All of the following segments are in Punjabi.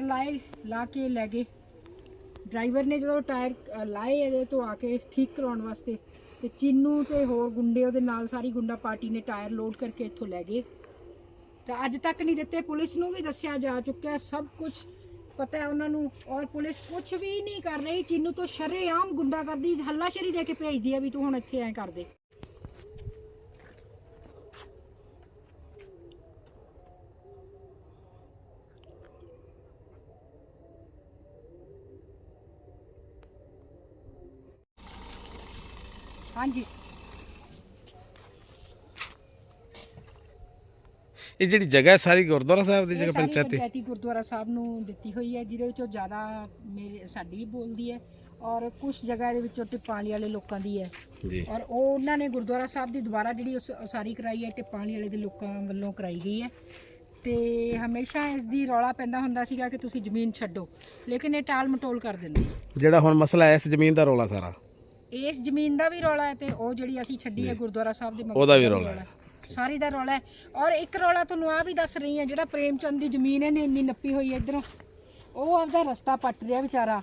ਟਾਇਰ ਲਾਏ, ਲਾ ਕੇ ਲੈ ਗਏ। ਡਰਾਈਵਰ ਨੇ ਜਦੋਂ ਟਾਇਰ ਲਾਏ ਇਹਦੇ ਤੋਂ ਆ ਕੇ ਠੀਕ ਕਰਾਉਣ ਵਾਸਤੇ, ਤੇ ਚੀਨੂ ਤੇ ਹੋਰ ਗੁੰਡੇ ਉਹਦੇ ਨਾਲ ਸਾਰੀ ਗੁੰਡਾ ਪਾਰਟੀ ਨੇ ਟਾਇਰ ਲੋਡ ਕਰਕੇ ਇੱਥੋਂ ਲੈ ਗਏ। ਤਾਂ ਅੱਜ ਤੱਕ ਨਹੀਂ ਦਿੱਤੇ, ਪੁਲਿਸ ਨੂੰ ਵੀ ਦੱਸਿਆ ਜਾ ਚੁੱਕਿਆ ਸਭ ਕੁਝ। ਪਤਾ ਹੈ ਉਹਨਾਂ ਨੂੰ, ਔਰ ਪੁਲਿਸ ਕੁਝ ਵੀ ਨਹੀਂ ਕਰ ਰਹੀ। ਚੀਨੂ ਤੋਂ ਸ਼ਰੇਆਮ ਗੁੰਡਾ ਕਰਦੀ ਹੱਲਾਸ਼ੇਰੀ ਦੇ ਕੇ ਭੇਜਦੀ ਹੈ ਵੀ ਤੂੰ ਹੁਣ ਇੱਥੇ ਐਂ ਕਰ ਦੇ ਹਾਂਜੀ। ਇਹ ਜਿਹੜੀ ਜਗ੍ਹਾ ਹੈ ਸਾਰੀ ਗੁਰਦੁਆਰਾ ਸਾਹਿਬ ਦੀ ਜਗ੍ਹਾ ਸਾਰੀ ਪੰਚਾਇਤੀ ਪੰਚਾਇਤੀ ਗੁਰਦੁਆਰਾ ਸਾਹਿਬ ਨੂੰ ਦਿੱਤੀ ਹੋਈ ਹੈ ਜਿਹਦੇ ਵਿੱਚੋਂ ਜ਼ਿਆਦਾ ਮੇਰੇ ਸਾਡੀ ਬੋਲਦੀ ਹੈ ਔਰ ਕੁਝ ਜਗ੍ਹਾ ਦੇ ਵਿੱਚੋਂ ਟਿਪਾਲੀ ਵਾਲੇ ਲੋਕਾਂ ਦੀ ਹੈ। ਜੀ। ਔਰ ਉਹ ਉਹਨਾਂ ਨੇ ਗੁਰਦੁਆਰਾ ਸਾਹਿਬ ਦੀ ਦੁਬਾਰਾ ਜਿਹੜੀ ਉਸ ਉਸਾਰੀ ਕਰਾਈ ਹੈ ਟਿਪਾਲੀ ਵਾਲੇ ਦੇ ਲੋਕਾਂ ਵੱਲੋਂ ਕਰਾਈ ਗਈ ਹੈ। ਤੇ ਹਮੇਸ਼ਾ ਇਸ ਦੀ ਰੌਲਾ ਪੈਂਦਾ ਹੁੰਦਾ ਸੀਗਾ ਕਿ ਤੁਸੀਂ ਜ਼ਮੀਨ ਛੱਡੋ ਲੇਕਿਨ ਇਹ ਟਾਲ ਮਟੋਲ ਕਰ ਦਿੰਦੇ। ਜਿਹੜਾ ਹੁਣ ਮਸਲਾ ਹੈ ਇਸ ਜ਼ਮੀਨ ਦਾ ਰੋਲਾ ਸਾਰਾ। ਇਸ ਜ਼ਮੀਨ ਦਾ ਵੀ ਰੌਲਾ ਹੈ ਤੇ ਉਹ ਜਿਹੜੀ ਅਸੀਂ ਛੱਡੀ ਹੈ ਗੁਰਦੁਆਰਾ ਸਾਹਿਬ ਦੇ ਮਗਰ ਉਹਦਾ ਵੀ ਰੌਲਾ ਹੈ। ਸਾਰੀ ਦਾ ਰੌਲਾ ਹੈ। ਔਰ ਇੱਕ ਰੌਲਾ ਤੁਹਾਨੂੰ ਆ ਵੀ ਦੱਸ ਰਹੀ ਹਾਂ ਜਿਹੜਾ ਪ੍ਰੇਮ ਚੰਦ ਦੀ ਜ਼ਮੀਨ ਇਹਨੇ ਇੰਨੀ ਨੱਪੀ ਹੋਈ ਹੈ ਇਧਰੋਂ। ਉਹ ਆਪਦਾ ਰਸਤਾ ਪੱਟ ਰਿਹਾ ਵਿਚਾਰਾ।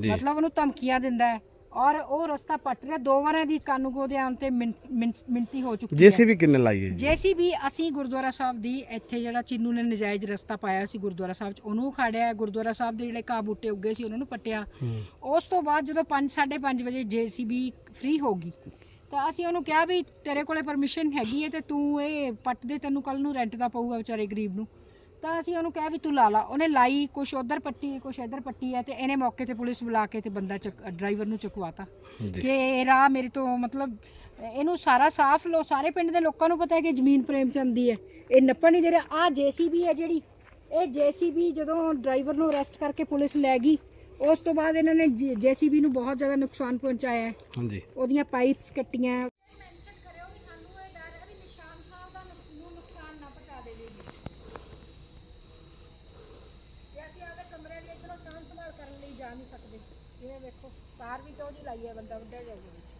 ਜੀ। ਮਤਲਬ ਉਹਨੂੰ ਧਮਕੀਆਂ ਦਿੰਦਾ ਹੈ। ਔਰ ਉਹ ਰਸਤਾ ਪੱਟ ਰਿਹਾ। ਦੋ ਵਾਰਾਂ ਦੀ ਕਾਨੂੰਗੋ ਦੇ ਆਉਣ ਤੇ ਮਿੰਟ- ਮਿੰਟ- ਮਿੰਟੀ ਹੋ ਚੁੱਕੀ ਹੈ। ਜੇਸੀਬੀ ਕਿੰਨੇ ਲਾਈ ਹੈ ਜੀ? ਜੇਸੀਬੀ ਅਸੀਂ ਗੁਰਦੁਆਰਾ ਸਾਹਿਬ ਦੀ ਇੱਥੇ ਜਿਹੜਾ ਚੀਨੂ ਨੇ ਨਜਾਇਜ਼ ਰਸਤਾ ਪਾਇਆ ਸੀ ਗੁਰਦੁਆਰਾ ਸਾਹਿਬ 'ਚ ਉਹਨੂੰ ਉਖਾੜਿਆ ਗੁਰਦੁਆਰਾ ਸਾਹਿਬ ਦੇ ਜਿਹੜੇ ਘਾਹ ਬੂਟੇ ਉੱਗੇ ਸੀ ਉਹਨਾਂ ਨੂੰ ਪੱਟਿਆ। ਹੂੰ। ਉਸ ਤੋਂ ਬਾਅਦ ਜਦੋਂ 5 5:30 ਵਜੇ ਜੀਸੀਬੀ ਫ੍ਰੀ ਹੋ ਗਈ ਤਾਂ ਅਸੀਂ ਉਹਨੂੰ ਕਿਹਾ ਵੀ ਤੇਰੇ ਕੋਲੇ ਪਰਮਿਸ਼ਨ ਹੈਗੀ ਹੈ ਤੇ ਤੂੰ ਇਹ ਪੱਟ ਦੇ ਤੈਨੂੰ ਕੱਲ ਨੂੰ ਰੈਂਟ ਦਾ ਪਊਗਾ ਵਿਚਾਰੇ ਗਰੀਬ ਨੂੰ। ਤਾਂ ਅਸੀਂ ਉਹਨੂੰ ਕਿਹਾ ਵੀ ਤੂੰ ਲਾ ਲਾ। ਉਹਨੇ ਲਾਈ ਕੁਛ ਉਧਰ ਪੱਟੀ ਕੁਛ ਇੱਧਰ ਪੱਟੀ ਹੈ ਤੇ ਇਹਨੇ ਮੌਕੇ ਤੇ ਪੁਲਿਸ ਬੁਲਾ ਕੇ ਤੇ ਬੰਦਾ ਡਰਾਈਵਰ ਨੂੰ ਚੁਕਵਾਤਾ। ਕਿ ਇਹ ਰਾਹ ਮੇਰੇ ਤੋਂ ਮਤਲਬ ਇਹਨੂੰ ਸਾਰਾ ਸਾਫ਼ ਲੋ ਸਾਰੇ ਪਿੰਡ ਦੇ ਲੋਕਾਂ ਨੂੰ ਪਤਾ ਹੈ ਕਿ ਜ਼ਮੀਨ ਪ੍ਰੇਮ ਚੰਦ ਹੈ। ਇਹ ਨੱਪਣ ਨਹੀਂ ਦੇ ਰਿਹਾ। ਆ ਜੀਸੀਬੀ ਹੈ ਜਿਹੜੀ। ਇਹ ਜੀਸੀਬੀ ਜਦੋਂ ਡਰਾਈਵਰ ਨੂੰ ਅਰੈਸਟ ਕਰਕੇ ਪੁਲਿਸ ਲੈ ਗਈ ਉਸ ਤੋਂ ਬਾਅਦ ਇਹਨਾਂ ਨੇ ਜੀਸੀਬੀ ਨੂੰ ਬਹੁਤ ਜ਼ਿਆਦਾ ਨੁਕਸਾਨ ਪਹੁੰਚਾਇਆ ਹੈ। ਹਾਂਜੀ। ਉਹਦੀਆਂ ਪਾਈਪਸ ਕੱਟੀਆਂ ਅਸੀਂ ਆਪਦੇ ਕਮਰੇ ਦੀ ਇਧਰੋਂ ਸਾਂਭ ਸੰਭਾਲ ਜਾ ਨਹੀਂ ਸਕਦੇ। ਜਿਵੇਂ ਵੇਖੋ ਤਾਰ ਵੀ ਕਿਉਂ ਨਹੀਂ ਲਾਈ ਹੈ ਬੰਦਾ ਵੱਡਾ ਜਾਊਗਾ ਵਿੱਚ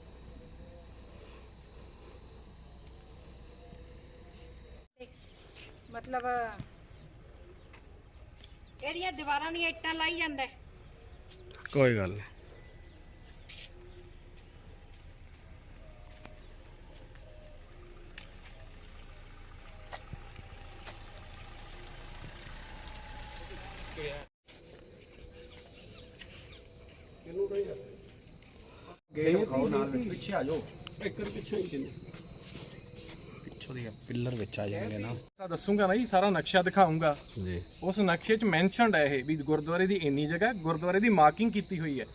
ਮਤਲਬ, ਇਹਦੀਆਂ ਦੀਵਾਰਾਂ ਦੀਆਂ ਇੱਟਾਂ ਲਾਈ ਜਾਂਦਾ। ਕੋਈ ਗੱਲ ਨਹੀਂ ਪਿੱਛੋਂ ਦੀ ਪਿੱਲਰ ਵਿੱਚ ਆ ਜਾਣਗੇ ਨਾ। ਤਾਂ ਦੱਸੂਗਾ ਨਾ ਜੀ ਸਾਰਾ ਨਕਸ਼ਾ ਦਿਖਾਉਂਗਾ ਜੀ। ਉਸ ਨਕਸ਼ੇ 'ਚ ਮੈਂਸ਼ਨਡ ਹੈ ਇਹ ਵੀ ਗੁਰਦੁਆਰੇ ਦੀ ਇੰਨੀ ਜਗ੍ਹਾ ਗੁਰਦੁਆਰੇ ਦੀ ਮਾਰਕਿੰਗ ਕੀਤੀ ਹੋਈ ਹੈ।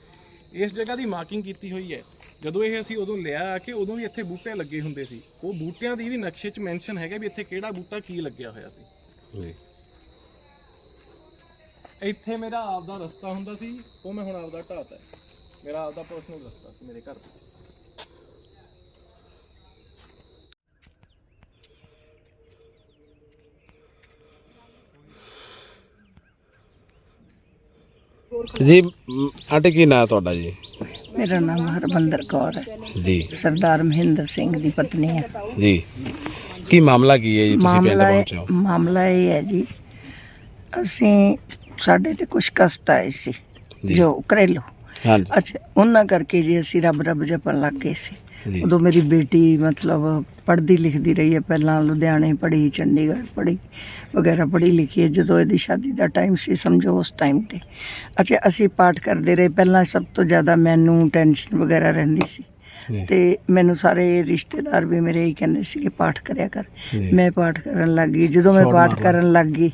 ਇਸ ਜਗ੍ਹਾ ਦੀ ਮਾਰਕਿੰਗ ਕੀਤੀ ਹੋਈ ਹੈ। ਜਦੋਂ ਇਹ ਅਸੀਂ ਉਦੋਂ ਲਿਆ ਆ ਕਿ ਉਦੋਂ ਵੀ ਇੱਥੇ ਬੂਟੇ ਲੱਗੇ ਹੁੰਦੇ ਸੀ। ਉਹ ਬੂਟਿਆਂ ਦੀ ਵੀ ਨਕਸ਼ੇ 'ਚ ਮੈਂਸ਼ਨ ਹੈਗਾ ਵੀ ਇੱਥੇ ਕਿਹੜਾ ਬੂਟਾ ਕੀ ਲੱਗਿਆ ਹੋਇਆ ਸੀ। ਜੀ। ਇੱਥੇ ਮੇਰਾ ਆਪਦਾ ਰਸਤਾ ਹੁੰਦਾ ਸੀ ਉਹ ਮੈਂ ਹੁਣ ਆਪਦਾ ਢਾਤਾ ਹੈ। ਮੇਰਾ ਆਪਦਾ ਪਰਸਨਲ ਰਸਤਾ ਸੀ ਮੇਰੇ ਘਰ ਦਾ। ਜੀ ਆਂਟੀ ਕੀ ਨਾਂ ਤੁਹਾਡਾ ਜੀ? ਮੇਰਾ ਨਾਮ ਹਰਬੰਦਰ ਕੌਰ ਹੈ। ਜੀ। ਸਰਦਾਰ ਮਹਿੰਦਰ ਸਿੰਘ ਦੀ ਪਤਨੀ ਹੈ। ਜੀ। ਕੀ ਮਾਮਲਾ ਕੀ ਹੈ ਜੀ? ਤੁਸੀਂ ਪਿੰਡ ਮਾਮਲਾ ਪਹੁੰਚੇ ਹੋ। ਮਾਮਲਾ ਇਹ ਹੈ ਜੀ ਅਸੀਂ ਸਾਡੇ ਤੇ ਕੁਝ ਕਸ਼ਟ ਆਏ ਸੀ ਜੀ। ਜੋ ਘਰੇਲੂ। ਹਾਂਜੀ। ਅੱਛਾ ਉਹਨਾਂ ਕਰਕੇ ਜੀ ਅਸੀਂ ਰੱਬ ਰੱਬ ਜਪਣ ਲੱਗ ਗਏ ਸੀ। ਜੀ। ਉਦੋਂ ਮੇਰੀ ਬੇਟੀ ਮਤਲਬ ਪੜ੍ਹਦੀ ਲਿਖਦੀ ਰਹੀ ਹੈ ਪਹਿਲਾਂ ਲੁਧਿਆਣੇ ਪੜ੍ਹੀ ਚੰਡੀਗੜ੍ਹ ਪੜ੍ਹੀ ਵਗੈਰਾ ਪੜ੍ਹੀ ਲਿਖੀ ਹੈ ਜਦੋਂ ਇਹਦੀ ਸ਼ਾਦੀ ਦਾ ਟਾਈਮ ਸੀ ਸਮਝੋ ਉਸ ਟਾਈਮ ਤੇ। ਅੱਛਾ ਅਸੀਂ ਪਾਠ ਕਰਦੇ ਰਹੇ ਪਹਿਲਾਂ ਸਭ ਤੋਂ ਜ਼ਿਆਦਾ ਮੈਨੂੰ ਟੈਨਸ਼ਨ ਵਗੈਰਾ ਰਹਿੰਦੀ ਸੀ। ਜੀ। ਤੇ ਮੈਨੂੰ ਸਾਰੇ ਰਿਸ਼ਤੇਦਾਰ ਵੀ ਮੇਰੇ ਹੀ ਕਹਿੰਦੇ ਸੀ ਕਿ ਪਾਠ ਕਰਿਆ ਕਰ। ਜੀ। ਮੈਂ ਪਾਠ ਕਰਨ ਲੱਗ ਗਈ। ਜਦੋਂ ਮੈਂ ਛੋੜ ਪਾਠ ਮਾਰੋ। ਕਰਨ ਲੱਗ ਗਈ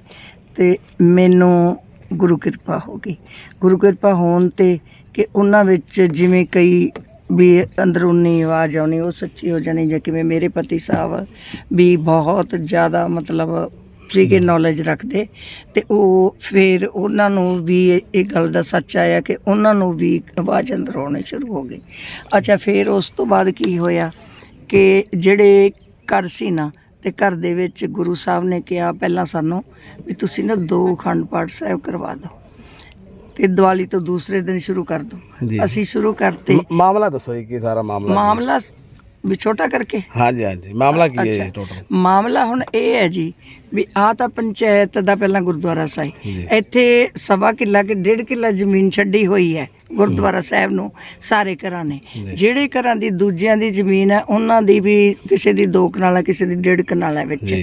ਤੇ ਮੈਨੂੰ ਗੁਰੂ ਕਿਰਪਾ ਹੋ ਗਈ। ਗੁਰੂ ਕਿਰਪਾ ਹੋਣ ਤੇ ਕਿ ਉਹਨਾਂ ਵਿੱਚ ਜਿਵੇਂ ਕਈ ਵੀ ਅੰਦਰੂਨੀ ਆਵਾਜ਼ ਆਉਣੀ ਉਹ ਸੱਚੀ ਹੋ ਜਾਣੀ ਜਾਂ ਕਿਵੇਂ ਮੇਰੇ ਪਤੀ ਸਾਹਿਬ ਵੀ ਬਹੁਤ ਜ਼ਿਆਦਾ ਮਤਲਬ ਸੀਗੇ ਨੌਲੇਜ ਰੱਖਦੇ ਤੇ ਉਹ ਫਿਰ ਉਹਨਾਂ ਨੂੰ ਵੀ ਇਹ- ਗੱਲ ਦਾ ਸੱਚ ਆਇਆ ਕਿ ਉਹਨਾਂ ਨੂੰ ਵੀ ਆਵਾਜ਼ ਅੰਦਰ ਆਉਣੀ ਸ਼ੁਰੂ ਹੋ ਗਈ। ਅੱਛਾ ਫਿਰ ਉਸ ਤੋਂ ਬਾਅਦ ਕੀ ਹੋਇਆ ਕਿ ਜਿਹੜੇ ਘਰ ਸੀ ਨਾ ਤੇ ਘਰ ਦੇ ਵਿੱਚ ਗੁਰੂ ਸਾਹਿਬ ਨੇ ਕਿਹਾ ਪਹਿਲਾਂ ਸਾਨੂੰ ਵੀ ਤੁਸੀਂ ਨਾ ਦੋ ਅਖੰਡ ਪਾਠ ਸਾਹਿਬ ਕਰਵਾ ਦਿਓ। ਤੇ ਦੀਵਾਲੀ ਤੋਂ ਦੂਸਰੇ ਦਿਨ ਸ਼ੁਰੂ ਕਰ ਜੀ। ਦਿਓ ਅਸੀਂ ਸ਼ੁਰੂ ਕਰਤੇ ਮ- ਮਾਮਲਾ ਦੱਸੋ ਜੀ ਕੀ ਸਾਰਾ ਮਾਮਲਾ? ਮਾਮਲਾ ਵੀ ਛੋਟਾ ਕਰਕੇ ਹਾਂਜੀ ਹਾਂਜੀ ਮਾਮਲਾ ਕੀ ਹੈ। ਜੀ ਟੋਟਲ ਮਾਮਲਾ ਹੁਣ ਇਹ ਹੈ ਜੀ ਵੀ ਆ ਤਾਂ ਪੰਚਾਇਤ ਦਾ ਪਹਿਲਾਂ ਗੁਰਦੁਆਰਾ ਸਾਹਿਬ। ਇੱਥੇ ਸਵਾ ਕਿੱਲਾ ਕਿ ਡੇਢ ਕਿੱਲਾ ਜ਼ਮੀਨ ਛੱਡੀ ਹੋਈ ਹੈ ਗੁਰਦੁਆਰਾ ਸਾਹਿਬ ਨੂੰ ਸਾਰੇ ਘਰਾਂ ਨੇ। ਜਿਹੜੇ ਘਰਾਂ ਦੀ ਦੂਜਿਆਂ ਦੀ ਜ਼ਮੀਨ ਹੈ ਉਹਨਾਂ ਦੀ ਵੀ ਕਿਸੇ ਦੀ ਦੋ ਕਨਾਲ ਹੈ ਕਿਸੇ ਦੀ ਡੇਢ ਕਨਾਲ ਹੈ ਵਿੱਚ।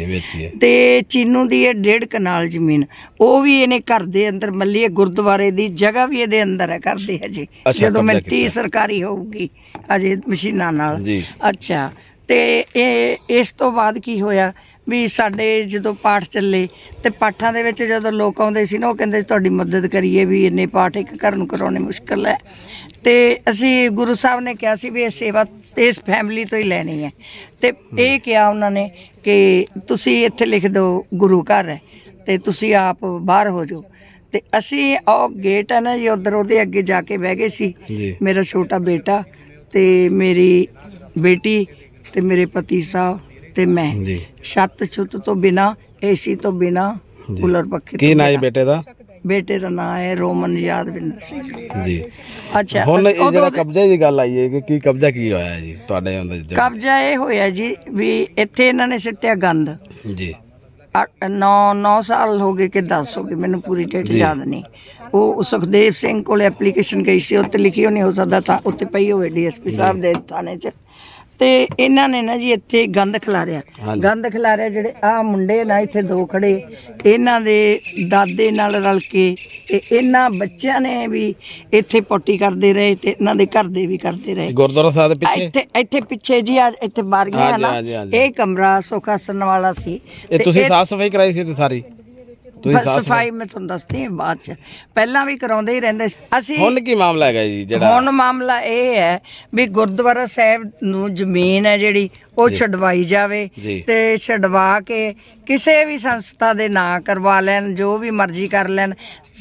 ਤੇ ਚੀਨੂ ਦੀ ਇਹ ਡੇਢ ਕਨਾਲ ਜ਼ਮੀਨ ਉਹ ਵੀ ਇਹਨੇ ਘਰ ਦੇ ਅੰਦਰ ਮੱਲੀ ਹੈ ਗੁਰਦੁਆਰੇ ਦੀ ਜਗ੍ਹਾ ਵੀ ਇਹਦੇ ਅੰਦਰ ਹੈ ਘਰ ਦੇ ਹਜੇ। ਜਦੋਂ ਮਿੱਟੀ। ਸਰਕਾਰੀ ਹੋਊਗੀ ਅਜੇ ਮਸ਼ੀਨਾਂ ਨਾਲ। ਅੱਛਾ ਤੇ ਇਹ ਇਸ ਤੋਂ ਬਾਅਦ ਕੀ ਹੋਇਆ? ਵੀ ਸਾਡੇ ਜਦੋਂ ਪਾਠ ਚੱਲੇ ਤੇ ਪਾਠਾਂ ਦੇ ਵਿੱਚ ਜਦੋਂ ਲੋਕ ਆਉਂਦੇ ਸੀ ਨਾ ਉਹ ਕਹਿੰਦੇ ਤੁਹਾਡੀ ਮਦਦ ਕਰੀਏ ਵੀ ਇੰਨੇ ਪਾਠ ਇੱਕ ਘਰ ਨੂੰ ਕਰਾਉਣੇ ਮੁਸ਼ਕਲ ਹੈ। ਤੇ ਅਸੀਂ ਗੁਰੂ ਸਾਹਿਬ ਨੇ ਕਿਹਾ ਸੀ ਵੀ ਇਹ ਸੇਵਾ ਇਸ ਫੈਮਿਲੀ ਤੋਂ ਹੀ ਲੈਣੀ ਹੈ। ਤੇ ਇਹ ਕਿਹਾ ਉਹਨਾਂ ਨੇ ਕਿ ਤੁਸੀਂ ਇੱਥੇ ਲਿਖ ਦਿਓ ਗੁਰੂ ਘਰ ਹੈ ਤੇ ਤੁਸੀਂ ਆਪ ਬਾਹਰ ਹੋ ਜਾਓ। ਤੇ ਅਸੀਂ ਉਹ ਗੇਟ ਹੈ ਨਾ ਜੀ ਉਧਰ ਉਹਦੇ ਅੱਗੇ ਜਾ ਕੇ ਬਹਿ ਗਏ ਸੀ। ਮੇਰਾ ਛੋਟਾ ਬੇਟਾ ਤੇ ਮੇਰੀ ਬੇਟੀ ਤੇ ਮੇਰੇ ਪਤੀ ਸਾਹਿਬ ਤੇ ਮੈਂ। ਜੀ। ਛੱਤ ਛੁੱਤ ਤੋਂ ਬਿਨਾ ਏਸੀ ਤੋਂ ਬਿਨਾ। ਕੂਲਰ ਪੱਖੇ ਕੀ ਤੋਂ ਨਾਂ ਹੈ ਬਿਨਾਂ। ਬੇਟੇ ਦਾ? ਬੇਟੇ ਦਾ ਨਾਮ ਹੈ ਰੋਮਨ ਯਾਦਵਿੰਦਰ ਸਿੰਘ। ਜੀ। ਅੱਛਾ ਹੁਣ ਇਹ ਜਿਹੜਾ ਉਦੋਂ ਕਬਜ਼ੇ ਦੀ ਗੱਲ ਆਈ ਹੈ ਕਿ ਕੀ ਕਬਜ਼ਾ ਕੀ ਹੋਇਆ ਹੈ ਜੀ ਤੁਹਾਡੇ ਅੰਦਰ ਕਬਜ਼ਾ ਇਹ ਹੋਇਆ ਜੀ ਵੀ ਇੱਥੇ ਇਹਨਾਂ ਨੇ ਸਿੱਟਿਆ ਗੰਦ। ਜੀ। 9 9 ਸਾਲ ਹੋ ਗਏ ਕਿ 10 ਹੋ ਗਏ ਮੈਨੂੰ ਪੂਰੀ ਡੇਟ ਜੀ। ਯਾਦ ਨਹੀਂ। ਉਹ ਸੁਖਦੇਵ ਸਿੰਘ ਕੋਲ ਐਪਲੀਕੇਸ਼ਨ ਗਈ ਸੀ ਉੱਤੇ ਲਿਖੀ ਹੋਣੀ ਹੋ ਸਕਦਾ ਤਾਂ ਉੱਤੇ ਪਈ ਹੋਵੇ ਡੀਐਸਪੀ ਸਾਹਿਬ ਦੇ ਥਾਣੇ 'ਚ। ਤੇ ਇਹਨਾਂ ਨੇ ਨਾ ਜੀ ਇੱਥੇ ਗੰਦ ਖਿਲਾਰਿਆ। ਗੰਦ ਖਿਲਾਰਿਆ ਜਿਹੜੇ ਆ ਮੁੰਡੇ ਨਾ ਇੱਥੇ ਦੋ ਖੜੇ ਇਹਨਾਂ ਦੇ ਦਾਦੇ ਨਾਲ ਰਲ ਕੇ ਤੇ ਇਹਨਾਂ ਬੱਚਿਆਂ ਨੇ ਵੀ ਇੱਥੇ ਪੋਟੀ ਕਰਦੇ ਰਹੇ ਤੇ ਇਹਨਾਂ ਦੇ ਘਰ ਦੇ ਵੀ ਕਰਦੇ ਰਹੇ। ਗੁਰਦੁਆਰਾ ਸਾਹਿਬ ਦੇ ਪਿੱਛੇ? ਇੱਥੇ ਇੱਥੇ ਪਿੱਛੇ ਜੀ ਆ ਇੱਥੇ ਬਾਰੀਆਂ ਨਾ। ਇਹ ਕਮਰਾ ਸੁਖਾਸਨ ਵਾਲਾ ਸੀ। ਇਹ ਤੁਸੀਂ ਸਾਫ਼ ਸਫ਼ਾਈ ਕਰਾਈ ਸੀ ਤੇ ਸਾਰੀ? ਤੁਸੀਂ ਬਸ ਸਾਫ਼ ਸਫ਼ਾਈ ਮੈਂ ਤੁਹਾਨੂੰ ਦੱਸਦੀ ਹਾਂ ਬਾਅਦ ਚ। ਪਹਿਲਾਂ ਵੀ ਕਰਾਉਂਦੇ ਹੀ ਰਹਿੰਦੇ ਸੀ। ਅਸੀਂ ਹੁਣ ਕੀ ਮਾਮਲਾ ਹੈਗਾ ਜੀ ਜਿਹੜਾ ਹੁਣ ਮਾਮਲਾ ਇਹ ਹੈ ਵੀ ਗੁਰਦੁਆਰਾ ਸਾਹਿਬ ਨੂੰ ਜ਼ਮੀਨ ਹੈ ਜਿਹੜੀ ਉਹ। ਛਡਵਾਈ ਜਾਵੇ ਜੀ। ਤੇ ਛਡਵਾ ਕੇ ਕਿਸੇ ਵੀ ਸੰਸਥਾ ਦੇ ਨਾਂ ਕਰਵਾ ਲੈਣ ਜੋ ਵੀ ਮਰਜ਼ੀ ਕਰ ਲੈਣ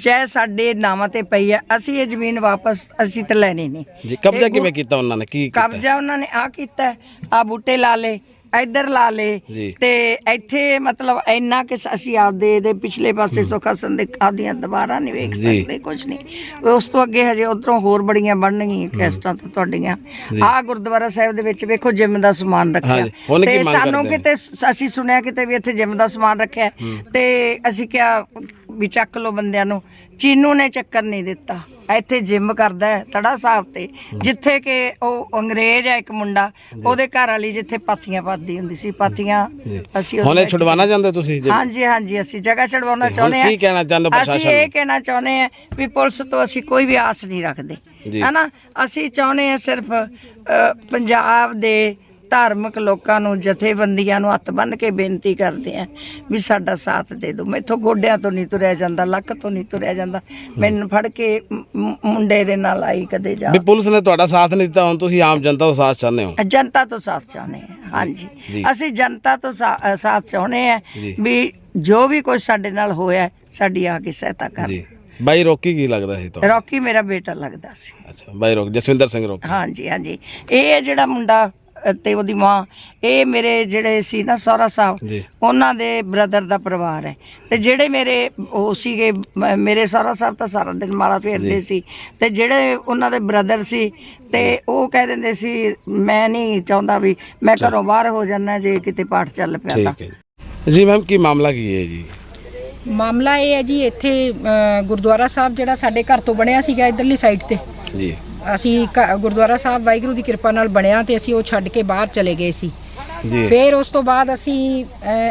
ਚਾਹੇ ਸਾਡੇ ਨਾਵਾਂ ਤੇ ਪਈ ਹੈ ਅਸੀਂ ਇਹ ਜ਼ਮੀਨ ਵਾਪਸ ਅਸੀਂ ਤੇ ਲੈਣੀ ਨਹੀਂ। ਜੀ ਕਬਜ਼ਾ ਇਹ ਕਿਵੇਂ ਕੀਤਾ ਉਹਨਾਂ ਨੇ? ਕੀ ਕੀਤਾ? ਕਬਜ਼ਾ ਉਹਨਾਂ ਨੇ ਆ ਕੀਤਾ ਆ ਬੂਟੇ ਲਾ ਲੇ ਇੱਧਰ ਲਾ ਲੇ ਜੀ। ਤੇ ਇੱਥੇ ਮਤਲਬ ਇੰਨਾ ਕਿ ਅਸੀਂ ਆਪਦੇ ਦੇ ਪਿਛਲੇ ਪਾਸੇ ਸੁਖਾਸਨ ਦੇ ਆਦੀਆਂ ਦੁਬਾਰਾ ਨਹੀਂ ਵੇਖ ਜੀ। ਸਕਦੇ ਕੁਝ ਨਹੀਂ ਉਸ ਤੋਂ ਅੱਗੇ ਹਜੇ ਉਧਰੋਂ ਹੋਰ ਬੜੀਆਂ ਬਣਨਗੀਆਂ ਕੈਸਟਾਂ ਤਾਂ ਤੁਹਾਡੀਆਂ। ਆ ਗੁਰਦੁਆਰਾ ਸਾਹਿਬ ਦੇ ਵਿੱਚ ਵੇਖੋ ਜਿਮ ਦਾ ਸਮਾਨ ਰੱਖਿਆ ਹਾਂਜੀ। ਹੁਣ ਕੀ ਤੇ ਮੰਗ ਸਾਨੂੰ ਕਰਦੇ ਨੇ? ਕਿਤੇ ਸ- ਅਸੀਂ ਸੁਣਿਆ ਕਿਤੇ ਵੀ ਇੱਥੇ ਜਿਮ ਦਾ ਸਮਾਨ ਰੱਖਿਆ ਤੇ ਅਸੀਂ ਕਿਹਾ ਵੀ ਚੱਕ ਲਓ ਬੰਦਿਆਂ ਨੂੰ ਚੀਨੂ ਨੇ ਚੱਕਰ ਨਹੀਂ ਦਿੱਤਾ ਇੱਥੇ ਜਿਮ ਕਰਦਾ ਹੈ ਤੜਾ ਸਾਹਿਬ ਤੇ ਜਿੱਥੇ ਕਿ ਉਹ ਅੰਗਰੇਜ਼ ਹੈ ਇੱਕ ਮੁੰਡਾ ਉਹਦੇ ਘਰ ਵਾਲੀ ਜਿੱਥੇ ਪਾਥੀਆਂ ਪਾਦੀ ਹੁੰਦੀ ਸੀ ਪਾਥੀਆਂ। ਅਸੀਂ ਹੁਣ ਇਹ ਛੁਡਵਾਣਾ ਚਾਹੁੰਦੇ ਹੋ ਤੁਸੀਂ ਜੀ? ਹਾਂਜੀ ਹਾਂਜੀ ਅਸੀਂ ਜਗ੍ਹਾ ਛਡਵਾਉਣਾ ਚਾਹੁੰਦੇ ਕੀ ਕਹਿਣਾ ਚਾਹੁੰਦੇ ਹੋ ਅਸੀਂ ਪ੍ਰਸ਼ਾਸਨ ਇਹ? ਕਹਿਣਾ ਚਾਹੁੰਦੇ ਆ ਵੀ ਪੁਲਿਸ ਤੋਂ ਅਸੀਂ ਕੋਈ ਵੀ ਆਸ ਨਹੀਂ ਰੱਖਦੇ। ਹਨਾ ਅਸੀਂ ਚਾਹੁੰਦੇ ਆ ਸਿਰਫ ਪੰਜਾਬ ਦੇ ਧਾਰਮਿਕ ਲੋਕਾਂ ਨੂੰ ਜਥੇਬੰਦੀਆਂ ਨੂੰ ਹੱਥ ਬੰਨ੍ਹ ਕੇ ਬੇਨਤੀ ਕਰਦੇ ਆ ਵੀ ਸਾਡਾ ਸਾਥ ਦੇ ਦਿਓ। ਮੈਥੋਂ ਗੋਡਿਆਂ ਤੋਂ ਨਹੀਂ ਤੁਰਿਆ ਜਾਂਦਾ ਲੱਕ ਤੋਂ ਨਹੀਂ ਤੁਰਿਆ ਜਾਂਦਾ। ਮੈਨੂੰ ਫੜ ਕੇ ਮੁੰਡੇ ਦੇ ਨਾਲ ਆਈ ਕਦੇ ਜਾ। ਵੀ ਪੁਲਿਸ ਨੇ ਤੁਹਾਡਾ ਸਾਥ ਨਹੀਂ ਦਿੱਤਾ ਹੁਣ ਤੁਸੀਂ ਆਮ ਜਨਤਾ ਦਾ ਸਾਥ ਚਾਹੁੰਦੇ ਹੋ? ਜਨਤਾ ਤੋਂ ਸਾਥ ਚਾਹੁੰਦੇ ਆ। ਹਾਂਜੀ। ਅਸੀਂ ਜਨਤਾ ਤੋਂ ਸਾਥ ਚਾਹੁੰਦੇ ਆ। ਵੀ ਜੋ ਵੀ ਕੁਝ ਸਾਡੇ ਨਾਲ ਹੋਇਆ ਸਾਡੀ ਆ ਕੇ ਸਹਾਇਤਾ ਕਰ। ਜੀ। ਬਾਈ ਰੋਕੀ ਕੀ ਲੱਗਦਾ ਸੀ ਤੁਹਾਨੂੰ? ਰੌਕੀ ਮੇਰਾ ਬੇਟਾ ਲੱਗਦਾ ਸੀ। ਅੱਛਾ ਬਾਈ ਰੋਕ ਜਸਵਿੰਦਰ ਸਿੰਘ ਰੋਕੀ। ਹਾਂਜੀ ਹਾਂਜੀ। ਇਹ ਜਿਹੜਾ ਮੁੰਡਾ ਤੇ ਉਹਦੀ ਮਾਂ ਇਹ ਮੇਰੇ ਜਿਹੜੇ ਸੀ ਨਾ ਸਹੁਰਾ ਸਾਹਿਬ ਉਹਨਾਂ ਦੇ ਬ੍ਰਦਰ ਦਾ ਪਰਿਵਾਰ ਹੈ। ਤੇ ਜਿਹੜੇ ਮੇਰੇ ਉਹ ਸੀਗੇ ਮੇਰੇ ਸਹੁਰਾ ਸਾਹਿਬ ਤਾਂ ਸਾਰਾ ਦਿਨ ਮਾਲਾ ਫੇਰਦੇ। ਸੀ। ਤੇ ਜਿਹੜੇ ਉਹਨਾਂ ਦੇ ਬ੍ਰਦਰ ਸੀ ਤੇ ਉਹ ਕਹਿ ਦਿੰਦੇ ਸੀ ਮੈਂ ਨਹੀਂ ਚਾਹੁੰਦਾ ਵੀ ਮੈਂ ਘਰੋਂ ਬਾਹਰ ਹੋ ਜਾਣਾ ਜੇ ਕਿਤੇ ਪਾਠ ਚੱਲ ਪਿਆ ਤਾਂ। ਠੀਕ ਹੈ ਜੀ। ਮੈਮ ਕੀ ਮਾਮਲਾ ਕੀ ਹੈ ਜੀ? ਮਾਮਲਾ ਇਹ ਹੈ ਜੀ ਇੱਥੇ ਗੁਰਦੁਆਰਾ ਸਾਹਿਬ ਜਿਹੜਾ ਸਾਡੇ ਘਰ ਤੋਂ ਬਣਿਆ ਸੀਗਾ ਇਧਰਲੀ ਸਾਈਡ ਤੇ। ਜੀ। ਅਸੀਂ ਘ- ਗੁਰਦੁਆਰਾ ਸਾਹਿਬ ਵਾਹਿਗੁਰੂ ਦੀ ਕਿਰਪਾ ਨਾਲ ਬਣਿਆ ਤੇ ਅਸੀਂ ਉਹ ਛੱਡ ਕੇ ਬਾਹਰ ਚਲੇ ਗਏ ਸੀ। ਜੀ। ਫਿਰ ਉਸ ਤੋਂ ਬਾਅਦ ਅਸੀਂ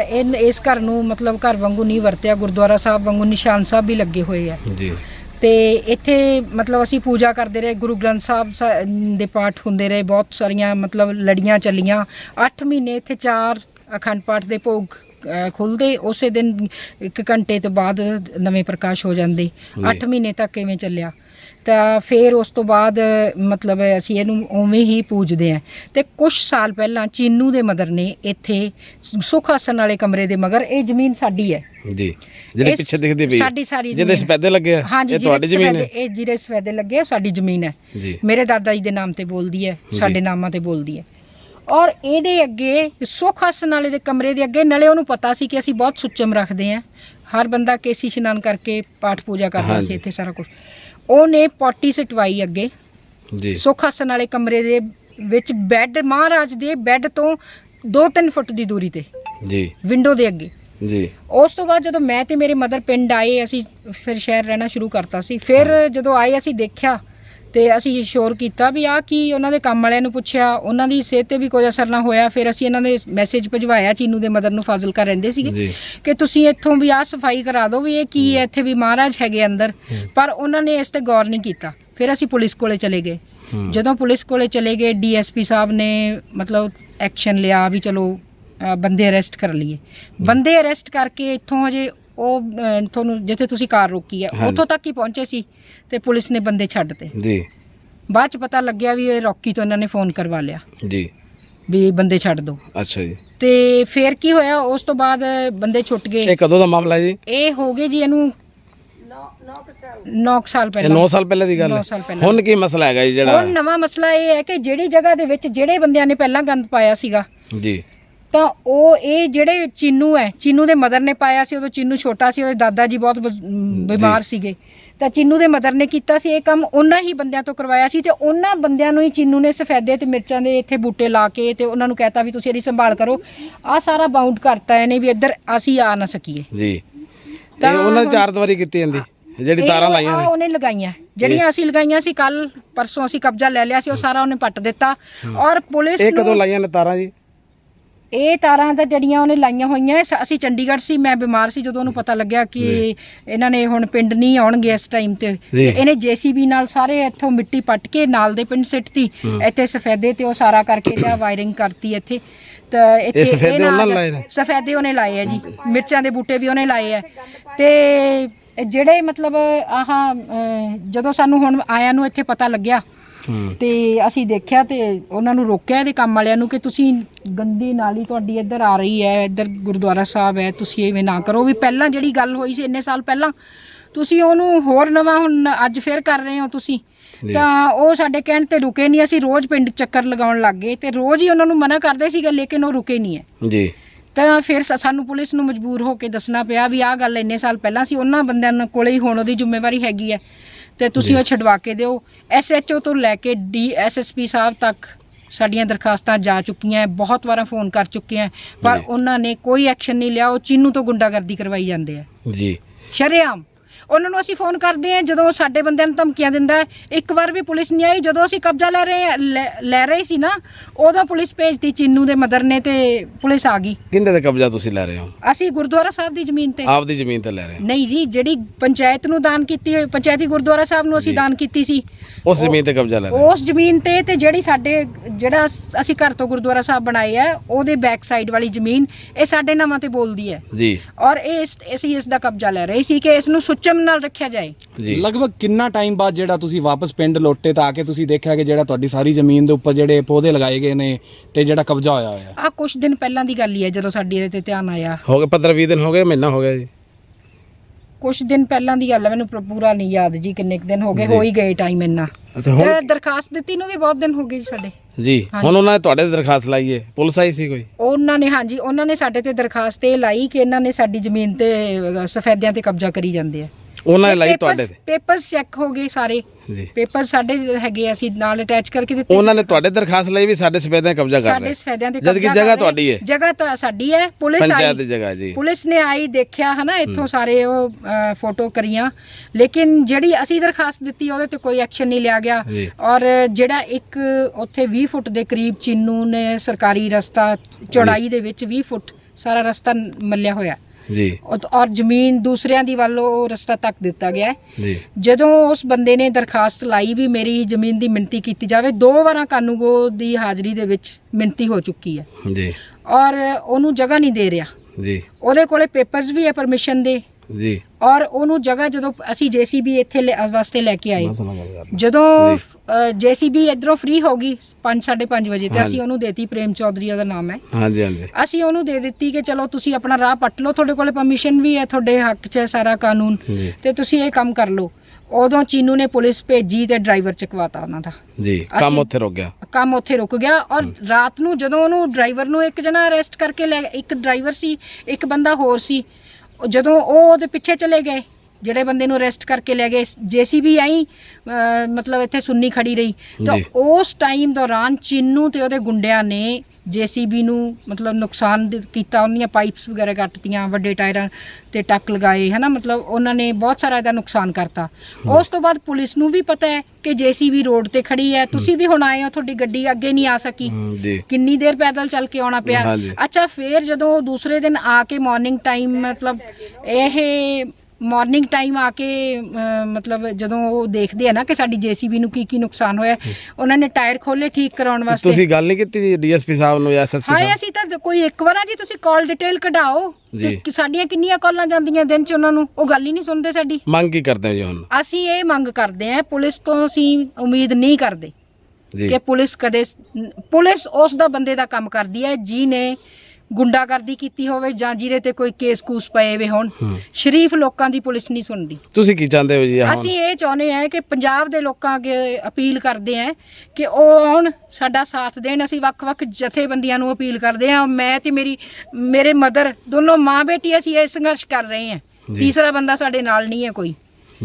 ਇਨ ਇਸ ਘਰ ਨੂੰ ਮਤਲਬ ਘਰ ਵਾਂਗੂ ਨਹੀਂ ਵਰਤਿਆ ਗੁਰਦੁਆਰਾ ਸਾਹਿਬ ਵਾਂਗੂ ਨਿਸ਼ਾਨ ਸਾਹਿਬ ਵੀ ਲੱਗੇ ਹੋਏ ਆ। ਜੀ। ਤੇ ਇੱਥੇ ਮਤਲਬ ਅਸੀਂ ਪੂਜਾ ਕਰਦੇ ਰਹੇ ਗੁਰੂ ਗ੍ਰੰਥ ਸਾਹਿਬ ਸਾ- ਦੇ ਪਾਠ ਹੁੰਦੇ ਰਹੇ ਬਹੁਤ ਸਾਰੀਆਂ ਮਤਲਬ ਲੜੀਆਂ ਚੱਲੀਆਂ। 8 ਮਹੀਨੇ ਇੱਥੇ ਚਾਰ ਅਖੰਡ ਪਾਠ ਦੇ ਭੋਗ ਅ, ਖੁੱਲਦੇ ਉਸੇ ਦਿਨ ਇੱਕ ਘੰਟੇ ਤੋਂ ਬਾਅਦ ਨਵੇਂ ਪ੍ਰਕਾਸ਼ ਹੋ ਜਾਂਦੇ। ਜੀ। 8 ਮਹੀਨੇ ਤੱਕ ਇਵੇਂ ਚੱਲਿਆ। ਤਾਂ ਫਿਰ ਉਸ ਤੋਂ ਬਾਅਦ ਮਤਲਬ ਅਸੀਂ ਇਹਨੂੰ ਉਵੇਂ ਹੀ ਪੂਜਦੇ ਆਂ ਤੇ ਕੁਝ ਸਾਲ ਪਹਿਲਾਂ ਚੀਨੂ ਦੇ ਮਦਰ ਨੇ ਇੱਥੇ ਸੁਖ ਆਸਨ ਵਾਲੇ ਕਮਰੇ ਦੇ ਮਗਰ ਇਹ ਜ਼ਮੀਨ ਸਾਡੀ ਹੈ ਜੀ ਜਿਹੜੇ ਇਸ- ਪਿੱਛੇ ਦਿਖਦੀ ਪਈ ਹੈ। ਸਾਡੀ ਸਾਰੀ ਜਿਹਦੇ ਜ਼ਮੀਨ। ਸਪੈਦੇ ਲੱਗੇ ਆ ਇਹ ਤੁਹਾਡੀ ਜ਼ਮੀਨ ਹੈ ਸਫੈਦੇ- ਇਹ ਜਿਹੜੇ ਸਫੈਦੇ ਲੱਗੇ ਆ ਸਾਡੀ ਜ਼ਮੀਨ ਹੈ ਜੀ ਮੇਰੇ ਦਾਦਾ ਜੀ ਦੇ ਨਾਮ ਤੇ ਬੋਲਦੀ ਹੈ। ਸਾਡੇ ਨਾਮਾਂ ਤੇ ਬੋਲਦੀ ਹੈ ਔਰ ਇਹਦੇ ਅੱਗੇ ਸੁੱਖ ਆਸਨ ਵਾਲੇ ਦੇ ਕਮਰੇ ਦੇ ਅੱਗੇ ਨਲੇ ਉਹਨੂੰ ਪਤਾ ਸੀ ਕਿ ਅਸੀਂ ਬਹੁਤ ਸੁੱਚਮ ਰੱਖਦੇ ਹਾਂ ਹਰ ਬੰਦਾ ਕੇਸੀ ਇਸ਼ਨਾਨ ਕਰਕੇ ਪਾਠ ਪੂਜਾ ਕਰਦਾ। ਸੀ ਇੱਥੇ ਸਾਰਾ ਕੁਝ ਉਹਨੇ ਪੋਟੀ ਸਟਵਾਈ ਅੱਗੇ। ਜੀ। ਸੁੱਖ ਆਸਨ ਵਾਲੇ ਕਮਰੇ ਦੇ ਵਿੱਚ ਬੈੱਡ ਮਹਾਰਾਜ ਦੇ ਬੈੱਡ ਤੋਂ 2-3 ਫੁੱਟ ਦੀ ਦੂਰੀ ਤੇ। ਜੀ। ਵਿੰਡੋ ਦੇ ਅੱਗੇ। ਜੀ। ਉਸ ਤੋਂ ਬਾਅਦ ਜਦੋਂ ਮੈਂ ਤੇ ਮੇਰੇ ਮਦਰ ਪਿੰਡ ਆਏ ਅਸੀਂ ਫਿਰ ਸ਼ਹਿਰ ਰਹਿਣਾ ਸ਼ੁਰੂ ਕਰਤਾ ਸੀ। ਫਿਰ ਜਦੋਂ ਆਏ ਅਸੀਂ ਦੇਖਿਆ ਤੇ ਅਸੀਂ ਸ਼ੋਰ ਕੀਤਾ ਵੀ ਆ ਕੀ ਉਹਨਾਂ ਦੇ ਕੰਮ ਵਾਲਿਆਂ ਨੂੰ ਪੁੱਛਿਆ ਉਹਨਾਂ ਦੀ ਸਿਹਤ ਤੇ ਵੀ ਕੋਈ ਅਸਰ ਨਾ ਹੋਇਆ ਫਿਰ ਅਸੀਂ ਇਹਨਾਂ ਦੇ ਮੈਸੇਜ ਭਜਵਾਇਆ ਚੀਨੂ ਦੇ ਮਦਰ ਨੂੰ ਫਾਜ਼ਿਲਕਾ ਰਹਿੰਦੇ ਸੀਗੇ ਕਿ ਤੁਸੀਂ ਇੱਥੋਂ ਵੀ ਆ ਸਫ਼ਾਈ ਕਰਾ ਦਿਓ ਵੀ ਇਹ ਕੀ ਹੈ ਇੱਥੇ ਵੀ ਮਹਾਰਾਜ ਹੈਗੇ ਅੰਦਰ। ਪਰ ਉਹਨਾਂ ਨੇ ਇਸ ਤੇ ਗੌਰ ਨਹੀਂ ਕੀਤਾ। ਫਿਰ ਅਸੀਂ ਪੁਲਿਸ ਕੋਲੇ ਚਲੇ ਗਏ। ਜਦੋਂ ਪੁਲਿਸ ਕੋਲੇ ਚਲੇ ਗਏ ਡੀਐਸਪੀ ਸਾਹਿਬ ਨੇ ਮਤਲਬ ਐਕਸ਼ਨ ਲਿਆ ਵੀ ਚਲੋ ਬੰਦੇ ਅਰੈਸਟ ਕਰ ਲਈਏ। ਬੰਦੇ ਅਰੈਸਟ ਕਰਕੇ ਇੱਥੋਂ ਹਜੇ ਉਹ ਤੁਹਾਨੂੰ ਜਿੱਥੇ ਤੁਸੀਂ ਕਾਰ ਰੋਕੀ ਹੈ ਹਾਂਜੀ। ਉੱਥੋਂ ਤੱਕ ਹੀ ਪਹੁੰਚੇ ਸੀ ਤੇ ਪੁਲਿਸ ਨੇ ਬੰਦੇ ਛੱਡਤੇ ਜੀ। ਬਾਅਦ ਚ ਪਤਾ ਲੱਗਿਆ ਵੀ ਇਹ ਰੌਕੀ ਤੋਂ ਇਹਨਾਂ ਨੇ ਫੋਨ ਕਰਵਾ ਲਿਆ। ਜੀ। ਵੀ ਬੰਦੇ ਛੱਡ ਦਿਓ ਅੱਛਾ ਜੀ। ਤੇ ਫਿਰ ਕੀ ਹੋਇਆ ਉਸ ਤੋਂ ਬਾਅਦ ਬੰਦੇ ਛੁੱਟ ਗਏ। ਇਹ ਕਦੋਂ ਦਾ ਮਾਮਲਾ ਹੈ ਜੀ? ਇਹ ਹੋ ਗਏ ਜੀ ਇਹਨੂੰ 9 ਸਾਲ ਇਹ ਪਹਿਲਾਂ 9 ਸਾਲ ਪਹਿਲਾਂ ਦੀ ਗੱਲ ਨੌ ਹੈ। ਸਾਲ ਪਹਿਲਾਂ। ਹੁਣ ਕੀ ਮਸਲਾ ਹੈਗਾ ਜੀ ਜਿਹੜਾ? ਹੁਣ ਨਵਾਂ ਮਸਲਾ ਇਹ ਹੈ ਕਿ ਜਿਹੜੀ ਜਗ੍ਹਾ ਦੇ ਵਿੱਚ ਜਿਹੜੇ ਬੰਦਿਆਂ ਨੇ ਪਹਿਲਾਂ ਗੰਦ ਪਾਇਆ ਸੀਗਾ ਜੀ। ਤਾਂ ਉਹ ਇਹ ਜਿਹੜੇ ਚੀਨੂ ਹੈ ਚੀਨੂ ਦੇ ਮਦਰ ਨੇ ਪਾਇਆ ਸੀ ਉਦੋਂ ਚੀਨੂ ਛੋਟਾ ਸੀ ਉਹਦੇ ਦਾਦਾ ਜੀ ਬਹੁਤ ਬਜ਼- ਬਿਮਾਰ ਸੀਗੇ। ਤਾਂ ਚੀਨੂ ਦੇ ਮਦਰ ਨੇ ਕੀਤਾ ਸੀ ਇਹ ਕੰਮ ਉਹਨਾਂ ਹੀ ਬੰਦਿਆਂ ਤੋਂ ਕਰਵਾਇਆ ਸੀ ਤੇ ਉਹਨਾਂ ਬੰਦਿਆਂ ਨੂੰ ਹੀ ਚੀਨੂ ਨੇ ਸਫੈਦੇ ਤੇ ਮਿਰਚਾਂ ਦੇ ਇੱਥੇ ਬੂਟੇ ਲਾ ਕੇ ਤੇ ਉਹਨਾਂ ਨੂੰ ਕਹਿਤਾ ਵੀ ਤੁਸੀਂ ਇਹਦੀ ਸੰਭਾਲ ਕਰੋ। ਆ ਸਾਰਾ ਬਾਉਂਡ ਕਰਤਾ ਇਹਨੇ ਵੀ ਇੱਧਰ ਅਸੀਂ ਆ ਨਾ ਸਕੀਏ। ਜੀ। ਤੇ ਤਾਂ ਉਹਨਾਂ ਨੇ ਚਾਰ ਦੀਵਾਰੀ ਕੀਤੀ ਜਾਂਦੀ ਜਿਹੜੀ ਇਹ ਤਾਰਾਂ ਲਾਈਆਂ ਆਹ ਨੇ ਉਹਨੇ ਲਗਾਈਆਂ ਜਿਹੜੀਆਂ ਅਸੀਂ ਲਗਾਈਆਂ ਸੀ ਕੱਲ ਪਰਸੋਂ ਅਸੀਂ ਕਬਜ਼ਾ ਲੈ ਲਿਆ ਸੀ ਉਹ ਸਾਰਾ ਉਹਨੇ ਪੱਟ ਦਿੱਤਾ। ਔਰ ਪੁਲਿਸ ਇਹ ਕਦੋਂ ਨੂੰ ਲਾਈਆਂ ਨੇ ਤਾਰਾਂ ਜੀ? ਇਹ ਤਾਰਾਂ ਤਾਂ ਜਿਹੜੀਆਂ ਉਹਨੇ ਲਾਈਆਂ ਹੋਈਆਂ ਅਸੀਂ ਚੰਡੀਗੜ੍ਹ ਸੀ ਮੈਂ ਬਿਮਾਰ ਸੀ ਜਦੋਂ ਉਹਨੂੰ ਪਤਾ ਲੱਗਿਆ ਕਿ ਇਹਨਾਂ ਨੇ ਹੁਣ ਪਿੰਡ ਨਹੀਂ ਆਉਣਗੇ ਇਸ ਟਾਈਮ ਤੇ। ਜੀ। ਇਹਨੇ ਜੀਸੀਬੀ ਨਾਲ ਸਾਰੇ ਇੱਥੋਂ ਮਿੱਟੀ ਪੱਟ ਕੇ ਨਾਲ ਦੇ ਪਿੰਡ ਸਿੱਟਤੀ। ਇੱਥੇ ਸਫੈਦੇ ਤੇ ਉਹ ਸਾਰਾ ਕਰਕੇ ਤੇ ਵਾਇਰਿੰਗ ਕਰਤੀ ਇੱਥੇ। ਤਾਂ ਇੱਥੇ ਸਫੈਦੇ ਉਹਨਾਂ ਲਾਏ ਨੇ? ਸਫੈਦੇ ਉਹਨੇ ਲਾਏ ਆ ਜੀ। ਮਿਰਚਾਂ ਦੇ ਬੂਟੇ ਵੀ ਉਹਨੇ ਲਾਏ ਆ। ਤੇ ਜਿਹੜੇ ਮਤਲਬ ਆਹ ਜਦੋਂ ਸਾਨੂੰ ਹੁਣ ਆਇਆਂ ਨੂੰ ਇੱਥੇ ਪਤਾ ਲੱਗਿਆ ਤੇ ਅਸੀਂ ਦੇਖਿਆ ਤੇ ਉਹਨਾਂ ਨੂੰ ਰੋਕਿਆ ਇਹਦੇ ਕੰਮ ਵਾਲਿਆਂ ਨੂੰ ਕਿ ਤੁਸੀਂ ਗੰਦੀ ਨਾਲੀ ਤੁਹਾਡੀ ਇੱਧਰ ਆ ਰਹੀ ਹੈ ਇੱਧਰ ਗੁਰਦੁਆਰਾ ਸਾਹਿਬ ਹੈ ਤੁਸੀਂ ਐਵੇਂ ਨਾ ਕਰੋ। ਵੀ ਪਹਿਲਾਂ ਜਿਹੜੀ ਗੱਲ ਹੋਈ ਸੀ ਇੰਨੇ ਸਾਲ ਪਹਿਲਾਂ ਤੁਸੀਂ ਉਹਨੂੰ ਹੋਰ ਨਵਾਂ ਹੁਣ ਅੱਜ ਫੇਰ ਕਰ ਰਹੇ ਹੋ ਤੁਸੀਂ। ਤਾਂ ਉਹ ਸਾਡੇ ਕਹਿਣ ਤੇ ਰੁਕੇ ਨਹੀਂ ਅਸੀਂ ਰੋਜ਼ ਪਿੰਡ ਚੱਕਰ ਲਗਾਉਣ ਲੱਗ ਗਏ ਤੇ ਰੋਜ਼ ਹੀ ਉਹਨਾਂ ਨੂੰ ਮਨਾ ਕਰਦੇ ਸੀਗੇ ਲੇਕਿਨ ਉਹ ਰੁਕੇ ਨਹੀਂ ਹੈ। ਜੀ। ਤਾਂ ਫਿਰ ਸਾਨੂੰ ਪੁਲਿਸ ਨੂੰ ਮਜਬੂਰ ਹੋ ਕੇ ਦੱਸਣਾ ਪਿਆ ਵੀ ਆਹ ਗੱਲ ਇੰਨੇ ਸਾਲ ਪਹਿਲਾਂ ਸੀ ਉਹਨਾਂ ਬੰਦਿਆਂ ਕੋਲੇ ਹੀ ਹੁਣ ਉਹਦੀ ਜ਼ਿੰਮੇਵਾਰੀ ਹੈਗੀ ਹੈ। ਤੇ ਤੁਸੀਂ ਉਹ ਛਡਵਾ ਕੇ ਦਿਓ। ਐਸਐਚਓ ਤੋਂ ਲੈ ਕੇ ਡੀਐਸਐਸਪੀ ਸਾਹਿਬ ਤੱਕ ਸਾਡੀਆਂ ਦਰਖਾਸਤਾਂ ਜਾ ਚੁੱਕੀਆਂ ਬਹੁਤ ਵਾਰਾਂ ਫੋਨ ਕਰ ਚੁੱਕੇ ਆ ਪਰ। ਉਹਨਾਂ ਨੇ ਕੋਈ ਐਕਸ਼ਨ ਨਹੀਂ ਲਿਆ। ਉਹ ਚੀਨੂ ਤੋਂ ਗੁੰਡਾਗਰਦੀ ਕਰਵਾਈ ਜਾਂਦੇ ਆ ਜੀ। ਸ਼ਰੇਆਮ ਉਹਨਾਂ ਨੂੰ ਅਸੀਂ ਫੋਨ ਕਰਦੇ ਆ ਜਦੋਂ ਸਾਡੇ ਬੰਦਿਆਂ ਨੂੰ ਧਮਕੀਆਂ ਦਿੰਦਾ ਹੈ। ਇੱਕ ਵਾਰ ਵੀ ਪੁਲਿਸ ਨਹੀਂ ਆਈ ਜਦੋਂ ਅਸੀਂ ਕਬਜ਼ਾ ਲੈ ਰਹੇ ਲੈ ਲੈ ਰਹੇ ਸੀ ਨਾ ਉਦੋਂ ਪੁਲਿਸ ਭੇਜਤੀ ਚੀਨੂ ਦੇ ਮਦਰ ਨੇ ਤੇ ਪੁਲਿਸ ਆ ਗਈ। ਕਿੰਦੇ ਤੇ ਕਬਜ਼ਾ ਤੁਸੀਂ ਲੈ ਰਹੇ ਹੋ? ਅਸੀਂ ਗੁਰਦੁਆਰਾ ਸਾਹਿਬ ਦੀ ਜ਼ਮੀਨ ਤੇ। ਆਪਦੀ ਜ਼ਮੀਨ ਤੇ ਲੈ ਰਹੇ ਹੋ? ਨਹੀਂ ਜੀ ਜਿਹੜੀ ਪੰਚਾਇਤ ਨੂੰ ਦਾਨ ਕੀਤੀ ਹੋਈ ਪੰਚਾਇਤੀ ਗੁਰਦੁਆਰਾ ਸਾਹਿਬ ਨੂੰ ਅਸੀਂ ਜੀ। ਦਾਨ ਕੀਤੀ ਸੀ। ਉਸ ਜ਼ਮੀਨ ਤੇ ਕਬਜ਼ਾ ਲੈ ਰਹੇ ਹੋ? ਉਸ ਜ਼ਮੀਨ ਤੇ ਤੇ ਜਿਹੜੀ ਸਾਡੇ ਜਿਹੜਾ ਅਸੀਂ ਘਰ ਤੋਂ ਗੁਰਦੁਆਰਾ ਸਾਹਿਬ ਬਣਾਏ ਆ ਉਹਦੇ ਬੈਕ ਸਾਈਡ ਵਾਲੀ ਜ਼ਮੀਨ ਇਹ ਸਾਡੇ ਨਾਮਾਂ ਤੇ ਬੋਲਦੀ ਹੈ। ਜੀ। ਔਰ ਇਹ ਇਸ- ਅਸੀਂ ਇਸ ਦਾ ਕਬਜ਼ਾ ਲੈ ਰਹੇ ਸੀ ਕਿ ਇਸ ਨੂੰ ਸੁੱਚਮ ਨਾਲ ਰੱਖਿਆ ਜਾਏ। ਜੀ। ਲਗਭਗ ਕਿੰਨਾ ਟਾਈਮ ਬਾਅਦ ਜਿਹੜਾ ਤੁਸੀਂ ਵਾਪਸ ਪਿੰਡ ਲੋਟੇ ਤਾਂ ਆ ਕੇ ਤੁਸੀਂ ਦੇਖਿਆ ਕਿ ਜਿਹੜਾ ਤੁਹਾਡੀ ਸਾਰੀ ਜ਼ਮੀਨ ਦੇ ਉੱਪਰ ਜਿਹੜੇ ਪੌਦੇ ਲਗਾਏ ਗਏ ਨੇ ਤੇ ਜਿਹੜਾ ਕਬਜ਼ਾ ਹੋਇਆ ਹੋਇਆ? ਆ ਕੁਝ ਦਿਨ ਪਹਿਲਾਂ ਦੀ ਗੱਲ ਹੀ ਹੈ ਜਦੋਂ ਸਾਡੀ ਇਹਦੇ ਤੇ ਧਿਆਨ ਆਇਆ। ਹੋ ਗਏ 15 20 ਦਿਨ ਹੋ ਗਏ ਮਹੀਨਾ ਹੋ ਗਿਆ ਜੀ। ਕੁਝ ਦਿਨ ਪਹਿਲਾਂ ਦੀ ਗੱਲ ਹੈ ਮੈਨੂੰ ਪੂਰਾ ਨਹੀਂ ਯਾਦ ਜੀ ਕਿੰਨੇ ਕੁ ਦਿਨ ਹੋ ਗਏ। ਹੋ ਹੀ ਗਏ ਟਾਈਮ ਇੰਨਾ। ਤੇ ਹੁਣ ਤੇ ਦਰਖਾਸਤ ਦਿੱਤੀ ਨੂੰ ਵੀ ਬਹੁਤ ਦਿਨ ਹੋ ਗਏ ਜੀ ਸਾਡੇ। ਜੀ। ਹੁਣ ਉਹਨਾਂ ਨੇ ਤੁਹਾਡੇ ਤੇ ਦਰਖਾਸਤ ਲਾਈ ਹੈ ਪੁਲਿਸ ਆਈ ਸੀ ਕੋਈ? ਉਹਨਾਂ ਨੇ ਹਾਂਜੀ ਉਹਨਾਂ ਨੇ ਸਾਡੇ ਤੇ ਦਰਖਾਸਤ ਇਹ ਲਾਈ ਕਿ ਇਹਨਾਂ ਨੇ ਸਾਡੀ ਜ਼ਮੀਨ ਤੇ ਅਹ, ਸਫੈਦਿਆਂ ਤੇ ਕਬਜ਼ਾ ਕਰੀ ਜਾਂਦੇ ਆ। ਉਹਨਾਂ ਨੇ ਲਾਈ ਤੁਹਾਡੇ ਤੇ? ਪੇਪਰਸ ਚੈੱਕ ਹੋ ਗਏ ਸਾਰੇ। ਜੀ। ਪੇਪਰ ਸਾਡੇ ਹੈਗੇ ਅਸੀਂ ਨਾਲ ਅਟੈਚ ਕਰਕੇ ਦਿੱਤੇ ਉਹਨਾਂ ਨੇ ਤੁਹਾਡੇ ਦਰਖਾਸਤ ਲਈ ਵੀ ਸਾਡੇ ਸਫੈਦਿਆਂ ਕਬਜ਼ਾ ਕਰ ਸਾਡੇ ਰਹੇ ਸਫੈਦਿਆਂ ਤੇ ਜਦ ਕਿ ਕਬਜ਼ਾ ਜਗ੍ਹਾ। ਤੁਹਾਡੀ ਹੈ। ਜਗ੍ਹਾ ਤਾਂ ਸਾਡੀ ਹੈ ਪੁਲਿਸ ਪੰਚਾਇਤ ਦੀ ਆਈ ਜਗ੍ਹਾ ਜੀ। ਪੁਲਿਸ ਨੇ ਆਈ ਦੇਖਿਆ ਹਨਾ ਇੱਥੋਂ ਸਾਰੇ ਉਹ ਫੋਟੋ ਕਰੀਆਂ। ਲੇਕਿਨ ਜਿਹੜੀ ਅਸੀਂ ਦਰਖਾਸਤ ਦਿੱਤੀ ਉਹਦੇ ਤੇ ਕੋਈ ਐਕਸ਼ਨ ਨਹੀਂ ਲਿਆ ਗਿਆ। ਔਰ ਜਿਹੜਾ ਇੱਕ ਉੱਥੇ 20 ਫੁੱਟ ਦੇ ਕਰੀਬ ਚੀਨੂ ਨੇ ਸਰਕਾਰੀ ਰਸਤਾ ਚੌੜਾਈ ਦੇ ਵਿੱਚ 20 ਫੁੱਟ ਸਾਰਾ ਰਸਤਾ ਮੱਲਿਆ ਹੋਇਆ। ਜੀ। ਔਰ- ਜ਼ਮੀਨ ਦੂਸਰਿਆਂ ਦੀ ਵੱਲੋਂ ਉਹ ਰਸਤਾ ਤੱਕ ਦਿੱਤਾ ਗਿਆ ਹੈ। ਜੀ। ਜਦੋਂ ਉਸ ਬੰਦੇ ਨੇ ਦਰਖਾਸਤ ਲਾਈ ਵੀ ਮੇਰੀ ਜ਼ਮੀਨ ਦੀ ਮਿਣਤੀ ਕੀਤੀ ਜਾਵੇ ਦੋ ਵਾਰਾਂ ਕਾਨੂੰਗੋ ਦੀ ਹਾਜ਼ਰੀ ਦੇ ਵਿੱਚ ਮਿਣਤੀ ਹੋ ਚੁੱਕੀ ਹੈ। ਜੀ। ਔਰ ਉਹਨੂੰ ਜਗ੍ਹਾ ਨਹੀਂ ਦੇ ਰਿਹਾ। ਜੀ। ਉਹਦੇ ਕੋਲੇ ਪੇਪਰਸ ਵੀ ਹੈ ਪਰਮਿਸ਼ਨ ਦੇ। ਜੀ। ਔਰ ਉਹਨੂੰ ਜਗ੍ਹਾ ਜਦੋਂ ਅਸੀਂ ਜੀਸੀਬੀ ਇੱਥੇ ਵਾਸਤੇ ਲੈ ਕੇ ਆਏ ਜਦੋਂ। ਜੀਸੀਬੀ ਇਧਰੋਂ ਫ੍ਰੀ ਹੋ ਗਈ 5 5:30 ਵਜੇ ਤੇ। ਅਸੀਂ ਉਹਨੂੰ ਦੇਤੀ ਪ੍ਰੇਮ ਚੌਧਰੀ ਉਹਦਾ ਨਾਮ ਹੈ। ਹਾਂਜੀ ਹਾਂਜੀ। ਅਸੀਂ ਉਹਨੂੰ ਦੇ ਦਿੱਤੀ ਕਿ ਚਲੋ ਤੁਸੀਂ ਆਪਣਾ ਰਾਹ ਪੱਟ ਲਓ ਤੁਹਾਡੇ ਕੋਲੇ ਪਰਮਿਸ਼ਨ ਵੀ ਹੈ ਤੁਹਾਡੇ ਹੱਕ 'ਚ ਹੈ ਸਾਰਾ ਕਾਨੂੰਨ। ਤੇ ਤੁਸੀਂ ਇਹ ਕੰਮ ਕਰ ਲਓ। ਉਦੋਂ ਚੀਨੂ ਨੇ ਪੁਲਿਸ ਭੇਜੀ ਤੇ ਡਰਾਈਵਰ ਚਕਵਾਤਾ ਉਹਨਾਂ ਦਾ। ਜੀ ਕੰਮ ਉੱਥੇ ਰੁਕ ਗਿਆ। ਕੰਮ ਉੱਥੇ ਰੁਕ ਗਿਆ ਔਰ ਰਾਤ ਨੂੰ ਜਦੋਂ ਉਹਨੂੰ ਡਰਾਈਵਰ ਨੂੰ ਇੱਕ ਜਣਾ ਅਰੈਸਟ ਕਰਕੇ ਲੈ ਇੱਕ ਡਰਾਈਵਰ ਸੀ ਇੱਕ ਬੰਦਾ ਹੋਰ ਸੀ ਜਦੋਂ ਉਹ ਉਹਦੇ ਪਿੱਛੇ ਚਲੇ ਗਏ ਜਿਹੜੇ ਬੰਦੇ ਨੂੰ ਅਰੈਸਟ ਕਰਕੇ ਲੈ ਗਏ ਜੀਸੀਬੀ ਆਈ ਮਤਲਬ ਇੱਥੇ ਸੁੰਨੀ ਖੜੀ ਰਹੀ। ਤਾਂ। ਉਸ ਟਾਈਮ ਦੌਰਾਨ ਚਿੰਨੂ ਤੇ ਉਹਦੇ ਗੁੰਡਿਆਂ ਨੇ ਜੀਸੀਬੀ ਨੂੰ ਮਤਲਬ ਨੁਕਸਾਨ ਕੀਤਾ ਉਹਦੀਆਂ ਪਾਈਪਸ ਵਗੈਰਾ ਕੱਟਤੀਆਂ ਵੱਡੇ ਟਾਇਰਾਂ ਤੇ ਟੱਕ ਲਗਾਏ ਹਨਾ? ਮਤਲਬ ਉਹਨਾਂ ਨੇ ਬਹੁਤ ਸਾਰਾ ਇਹਦਾ ਨੁਕਸਾਨ ਕਰਤਾ। ਉਸ ਤੋਂ ਬਾਅਦ ਪੁਲਿਸ ਨੂੰ ਵੀ ਪਤਾ ਹੈ ਕਿ ਜੀਸੀਬੀ ਰੋਡ ਤੇ ਖੜੀ ਹੈ। ਤੁਸੀਂ ਵੀ ਹੁਣ ਆਏ ਹੋ ਤੁਹਾਡੀ ਗੱਡੀ ਅੱਗੇ ਨਹੀਂ ਆ ਸਕੀ। ਕਿੰਨੀ ਦੇਰ ਪੈਦਲ ਚੱਲ ਕੇ ਆਉਣਾ ਪਿਆ। ਅੱਛਾ ਫੇਰ ਜਦੋਂ ਦੂਸਰੇ ਦਿਨ ਆ ਕੇ ਮਾਰਨਿੰਗ ਟਾਈਮ ਮਤਲਬ ਇਹ ਮਾਰਨਿੰਗ ਟਾਈਮ ਆ ਕੇ ਮਤਲਬ ਜਦੋਂ ਉਹ ਦੇਖਦੇ ਆ ਨਾ ਕਿ ਸਾਡੀ ਜੀਸੀਬੀ ਨੂੰ ਕੀ ਕੀ ਨੁਕਸਾਨ ਹੋਇਆ ਉਹਨਾਂ ਨੇ ਟਾਇਰ ਖੋਲੇ ਠੀਕ ਕਰਾਉਣ ਵਾਸਤੇ। ਤੁਸੀਂ ਗੱਲ ਨਹੀਂ ਕੀਤੀ ਜੀ ਡੀਐਸਪੀ ਸਾਹਿਬ ਨੂੰ ਜਾਂ ਐਸਐਸਪੀ ਹਾਏ ਸਾਹਿਬ ਅਸੀਂ ਤਾਂ ਕੋਈ ਇੱਕ ਵਾਰ ਆ ਜੀ ਤੁਸੀਂ ਕਾਲ ਡਿਟੇਲ ਕਢਾਓ ਜੀ। ਕਿ ਸਾਡੀਆਂ ਕਿੰਨੀਆਂ ਕਾਲਾਂ ਜਾਂਦੀਆਂ ਦਿਨ ਚ ਉਹਨਾਂ ਨੂੰ ਉਹ ਗੱਲ ਹੀ ਨਹੀਂ ਸੁਣਦੇ ਸਾਡੀ। ਮੰਗ ਕੀ ਕਰਦੇ ਹੋ ਜੀ ਹੁਣ? ਅਸੀਂ ਇਹ ਮੰਗ ਕਰਦੇ ਹਾਂ ਪੁਲਿਸ ਤੋਂ ਅਸੀਂ ਉਮੀਦ ਨਹੀਂ ਕਰਦੇ ਜੀ। ਕਿ ਪੁਲਿਸ ਕਦੇ ਪੁਲਿਸ ਉਸ ਦਾ ਬੰਦੇ ਦਾ ਕੰਮ ਕਰਦੀ ਹੈ ਜਿਹਨੇ ਗੁੰਡਾਗਰਦੀ ਕੀਤੀ ਹੋਵੇ ਜਾਂ ਜਿਹਦੇ ਤੇ ਕੋਈ ਕੇਸ ਕੂਸ ਪਏ ਵੇ ਹੋਣ। ਸ਼ਰੀਫ ਲੋਕਾਂ ਦੀ ਪੁਲਿਸ ਨਹੀਂ ਸੁਣਦੀ। ਤੁਸੀਂ ਕੀ ਚਾਹੁੰਦੇ ਹੋ ਜੀ ਅਸੀਂ ਇਹ ਚਾਹੁੰਦੇ ਹਾਂ ਕਿ ਪੰਜਾਬ ਦੇ ਲੋਕਾਂ ਅੱਗੇ ਅਪੀਲ ਕਰਦੇ ਹਾਂ ਕਿ ਉਹ ਆਉਣ ਸਾਡਾ ਸਾਥ ਦੇਣ ਅਸੀਂ ਵੱਖ-ਵੱਖ ਜਥੇਬੰਦੀਆਂ ਨੂੰ ਅਪੀਲ ਕਰਦੇ ਹਾਂ। ਮੈਂ ਤੇ ਮੇਰੀ ਮੇਰੇ ਮਦਰ ਦੋਨੋਂ ਮਾਂ ਬੇਟੀ ਅਸੀਂ ਇਹ ਸੰਘਰਸ਼ ਕਰ ਰਹੇ ਜੀ। ਤੀਸਰਾ ਬੰਦਾ ਸਾਡੇ ਨਾਲ ਨਹੀਂ ਹੈ ਕੋਈ।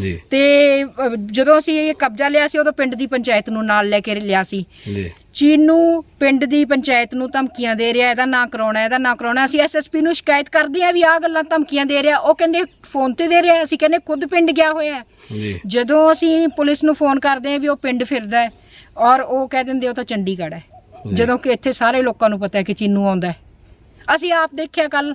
ਜੀ। ਤੇ ਅਹ, ਜਦੋਂ ਅਸੀਂ ਇਹ ਕਬਜ਼ਾ ਲਿਆ ਸੀ ਉਦੋਂ ਪਿੰਡ ਦੀ ਪੰਚਾਇਤ ਨੂੰ ਨਾਲ ਲੈ ਕੇ ਲਿਆ ਸੀ। ਜੀ। ਚੀਨੂ ਪਿੰਡ ਦੀ ਪੰਚਾਇਤ ਨੂੰ ਧਮਕੀਆਂ ਦੇ ਰਿਹਾ ਇਹਦਾ ਨਾਂ ਕਰਾਉਣਾ ਇਹਦਾ ਨਾਂ ਕਰਾਉਣਾ ਅਸੀਂ ਐਸਐਸਪੀ ਨੂੰ ਸ਼ਿਕਾਇਤ ਕਰਦੇ ਆ ਵੀ ਆਹ ਗੱਲਾਂ ਧਮਕੀਆਂ ਦੇ ਰਿਹਾ ਉਹ ਕਹਿੰਦੇ ਫੋਨ ਤੇ ਦੇ ਰਿਹਾ ਅਸੀਂ ਕਹਿੰਦੇ ਖੁਦ ਪਿੰਡ ਗਿਆ ਹੋਇਆ। ਜੀ। ਜਦੋਂ ਅਸੀਂ ਪੁਲਿਸ ਨੂੰ ਫੋਨ ਕਰਦੇ ਆ ਵੀ ਉਹ ਪਿੰਡ ਫਿਰਦਾ ਹੈ ਔਰ ਉਹ ਕਹਿ ਦਿੰਦੇ ਉਹ ਤਾਂ ਚੰਡੀਗੜ੍ਹ ਹੈ। ਜਦੋਂ ਕਿ ਇੱਥੇ ਸਾਰੇ ਲੋਕਾਂ ਨੂੰ ਪਤਾ ਹੈ ਕਿ ਚੀਨੂ ਆਉਂਦਾ ਹੈ। ਅਸੀਂ ਆਪ ਦੇਖਿਆ ਕੱਲ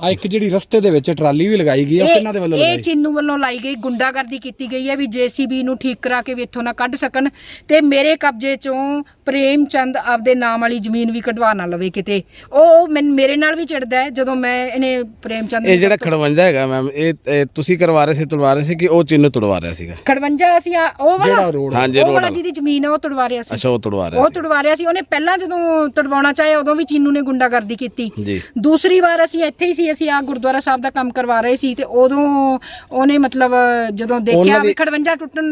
ਆ ਇੱਕ ਜਿਹੜੀ ਰਸਤੇ ਦੇ ਵਿੱਚ ਟਰਾਲੀ ਵੀ ਲਗਾਈ ਗਈ ਆ ਕਿਹਨਾਂ ਦੇ ਵੱਲੋਂ ਇਹ ਲਗਾਈ ਚੀਨੂ ਵੱਲੋਂ ਲਾਈ ਗਈ ਗੁੰਡਾਗਰਦੀ ਕੀਤੀ ਗਈ ਹੈ ਵੀ ਜੀਸੀਬੀ ਨੂੰ ਠੀਕ ਕਰਾ ਕੇ ਵੀ ਇੱਥੋਂ ਨਾ ਕੱਢ ਸਕਣ। ਤੇ ਮੇਰੇ ਕਬਜ਼ੇ ਚੋਂ ਪ੍ਰੇਮ ਚੰਦ ਆਪਦੇ ਨਾਮ ਵਾਲੀ ਜ਼ਮੀਨ ਵੀ ਕਢਵਾ ਨਾ ਲਵੇ ਕਿਤੇ। ਉਹ ਮੈਨ- ਮੇਰੇ ਨਾਲ ਵੀ ਚਿੜਦਾ ਹੈ ਜਦੋਂ ਮੈਂ ਇਹਨੇ ਪ੍ਰੇਮ ਚੰਦ ਇਹ ਜਿਹੜਾ ਖੜਵੰਜਾ ਹੈਗਾ ਮੈਮ ਇਹ ਇਹ ਤੁਸੀਂ ਕਰਵਾ ਰਹੇ ਸੀ ਤੁੜਵਾ ਰਹੇ ਸੀ ਕਿ ਉਹ ਚਿੰਨੂ ਤੁੜਵਾ ਰਿਹਾ ਸੀਗਾ? ਖੜਵੰਜਾ ਅਸੀਂ ਆ- ਉਹ ਜਿਹੜਾ ਵਾਲਾ ਰੋਡ ਹਾਂਜੀ ਉਹ ਰੋਡ ਵਾਲਾ ਜਿਹਦੀ ਜ਼ਮੀਨ ਹੈ ਉਹ ਤੁੜਵਾ ਰਿਹਾ ਸੀ। ਅੱਛਾ ਉਹ ਤੁੜਵਾ ਰਿਹਾ ਉਹ ਤੁੜਵਾ ਰਿਹਾ ਸੀ ਉਹਨੇ ਪਹਿਲਾਂ ਜਦੋਂ ਤੁੜਵਾਉਣਾ ਚਾਹਿਆ ਉਦੋਂ ਵੀ ਚੀਨੂ ਨੇ ਗੁੰਡਾਗਰਦੀ ਕੀਤੀ। ਸੀ। ਜੀ। ਦੂਸਰੀ ਵਾਰ ਅਸੀਂ ਇੱਥੇ ਹੀ ਸੀ ਅਸੀਂ ਆ ਗੁਰਦੁਆਰਾ ਸਾਹਿਬ ਦਾ ਕੰਮ ਕਰਵਾ ਰਹੇ ਸੀ ਤੇ ਉਦੋਂ ਉਹਨੇ ਮਤਲਬ ਜਦੋਂ ਦੇਖਿਆ ਉਹਨਾਂ ਵੀ ਦੀ- ਖੜਵੰਜਾ ਟੁੱਟਣ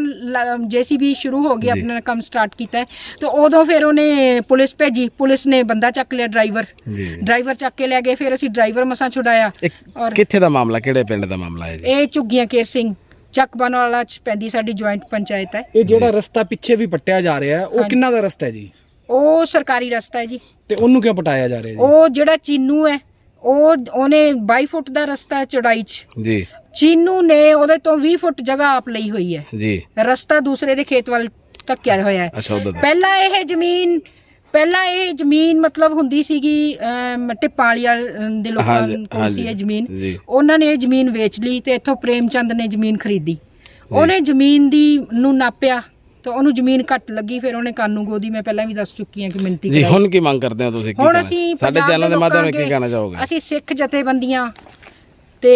ਜੀਸੀਬੀ ਸ਼ੁਰੂ ਹੋ ਗਿਆ ਜੀ। ਆਪਣਾ ਕੰਮ ਸਟਾਰਟ ਕੀਤਾ ਹੈ ਤੇ ਉਦੋਂ ਫਿਰ ਉਹਨੇ ਪੁਲਿਸ ਭੇਜੀ ਪੁਲਿਸ ਨੇ ਬੰਦਾ ਚੱਕ ਲਿਆ ਡਰਾਈਵਰ। ਜੀ। ਡਰਾਈਵਰ ਚੱਕ ਕੇ ਲੈ ਗਏ ਫਿਰ ਅਸੀਂ ਡਰਾਈਵਰ ਮਸਾਂ ਛੁਡਾਇਆ ਇਹ ਔਰ ਕਿੱਥੇ ਦਾ ਮਾਮਲਾ ਕਿਹੜੇ ਪਿੰਡ ਦਾ ਮਾਮਲਾ ਹੈ ਜੀ? ਇਹ ਝੁੱਗੀਆਂ ਕੇਰ ਸਿੰਘ ਚੱਕ ਵਾਲਾ ਚ ਪੈਂਦੀ ਸਾਡੀ ਜੁਆਇੰਟ ਪੰਚਾਇਤ ਹੈ। ਇਹ ਜਿਹੜਾ ਰਸਤਾ ਪਿੱਛੇ ਵੀ ਪੱਟਿਆ ਜਾ ਰਿਹਾ ਹੈ ਉਹ ਹਾਂਜੀ। ਕਿੰਨਾ ਦਾ ਰਸਤਾ ਹੈ ਜੀ? ਉਹ ਸਰਕਾਰੀ ਰਸਤਾ ਹੈ ਜੀ। ਤੇ ਉਹਨੂੰ ਕਿਉਂ ਪਟਾਇਆ ਜਾ ਰਿਹਾ ਜੀ? ਉਹ ਜਿਹੜਾ ਚੀਨੂ ਹੈ ਉਹ ਉਹਨੇ 22 ਫੁੱਟ ਦਾ ਰਸਤਾ ਹੈ ਚੌੜਾਈ ਚ। ਜੀ। ਚੀਨੂ ਨੇ ਉਹਦੇ ਤੋਂ 20 ਫੁੱਟ ਜਗ੍ਹਾ ਆਪ ਲਈ ਹੋਈ ਹੈ। ਜੀ। ਰਸਤਾ ਦੂਸਰੇ ਦੇ ਖੇਤ ਵੱਲ ਧੱਕਿਆ ਹੋਇਆ ਹੈ। ਅੱਛਾ ਉਧਰ ਦਾ। ਪਹਿਲਾਂ ਇਹ ਜ਼ਮੀਨ ਪਹਿਲਾਂ ਇਹ ਜ਼ਮੀਨ ਮਤਲਬ ਹੁੰਦੀ ਸੀਗੀ ਅਮ, ਟਿੱਪਾਂ ਵਾਲੀ ਅਮ, ਦੇ ਲੋਕਾਂ ਕੋਲ ਸੀ ਇਹ ਜ਼ਮੀਨ। ਉਹਨਾਂ ਨੇ ਇਹ ਜ਼ਮੀਨ ਵੇਚ ਲਈ ਤੇ ਇੱਥੋਂ ਪ੍ਰੇਮਚੰਦ ਨੇ ਜ਼ਮੀਨ ਖਰੀਦੀ। ਉਹਨੇ ਜ਼ਮੀਨ ਦੀ ਨੂੰ ਨਾਪਿਆ ਤਾਂ ਉਹਨੂੰ ਜ਼ਮੀਨ ਘੱਟ ਲੱਗੀ ਫਿਰ ਉਹਨੇ ਕਾਨੂੰ ਗੋਦੀ ਮੈਂ ਪਹਿਲਾਂ ਵੀ ਦੱਸ ਚੁੱਕੀ ਹਾਂ ਕਿ ਮਿੰਤੀ ਜੀ ਕਰਾਈ। ਹੁਣ ਕੀ ਮੰਗ ਕਰਦੇ ਹੋ ਤੁਸੀਂ ਕੀ ਹੁਣ? ਅਸੀਂ ਸਾਡੇ ਚੈਨਲ ਦੇ ਮਾਧਿਅਮ ਨਾਲ ਕੀ ਕਹਿਣਾ ਚਾਹੋਗੇ? ਅਸੀਂ ਸਿੱਖ ਜਥੇਬੰਦੀਆਂ ਤੇ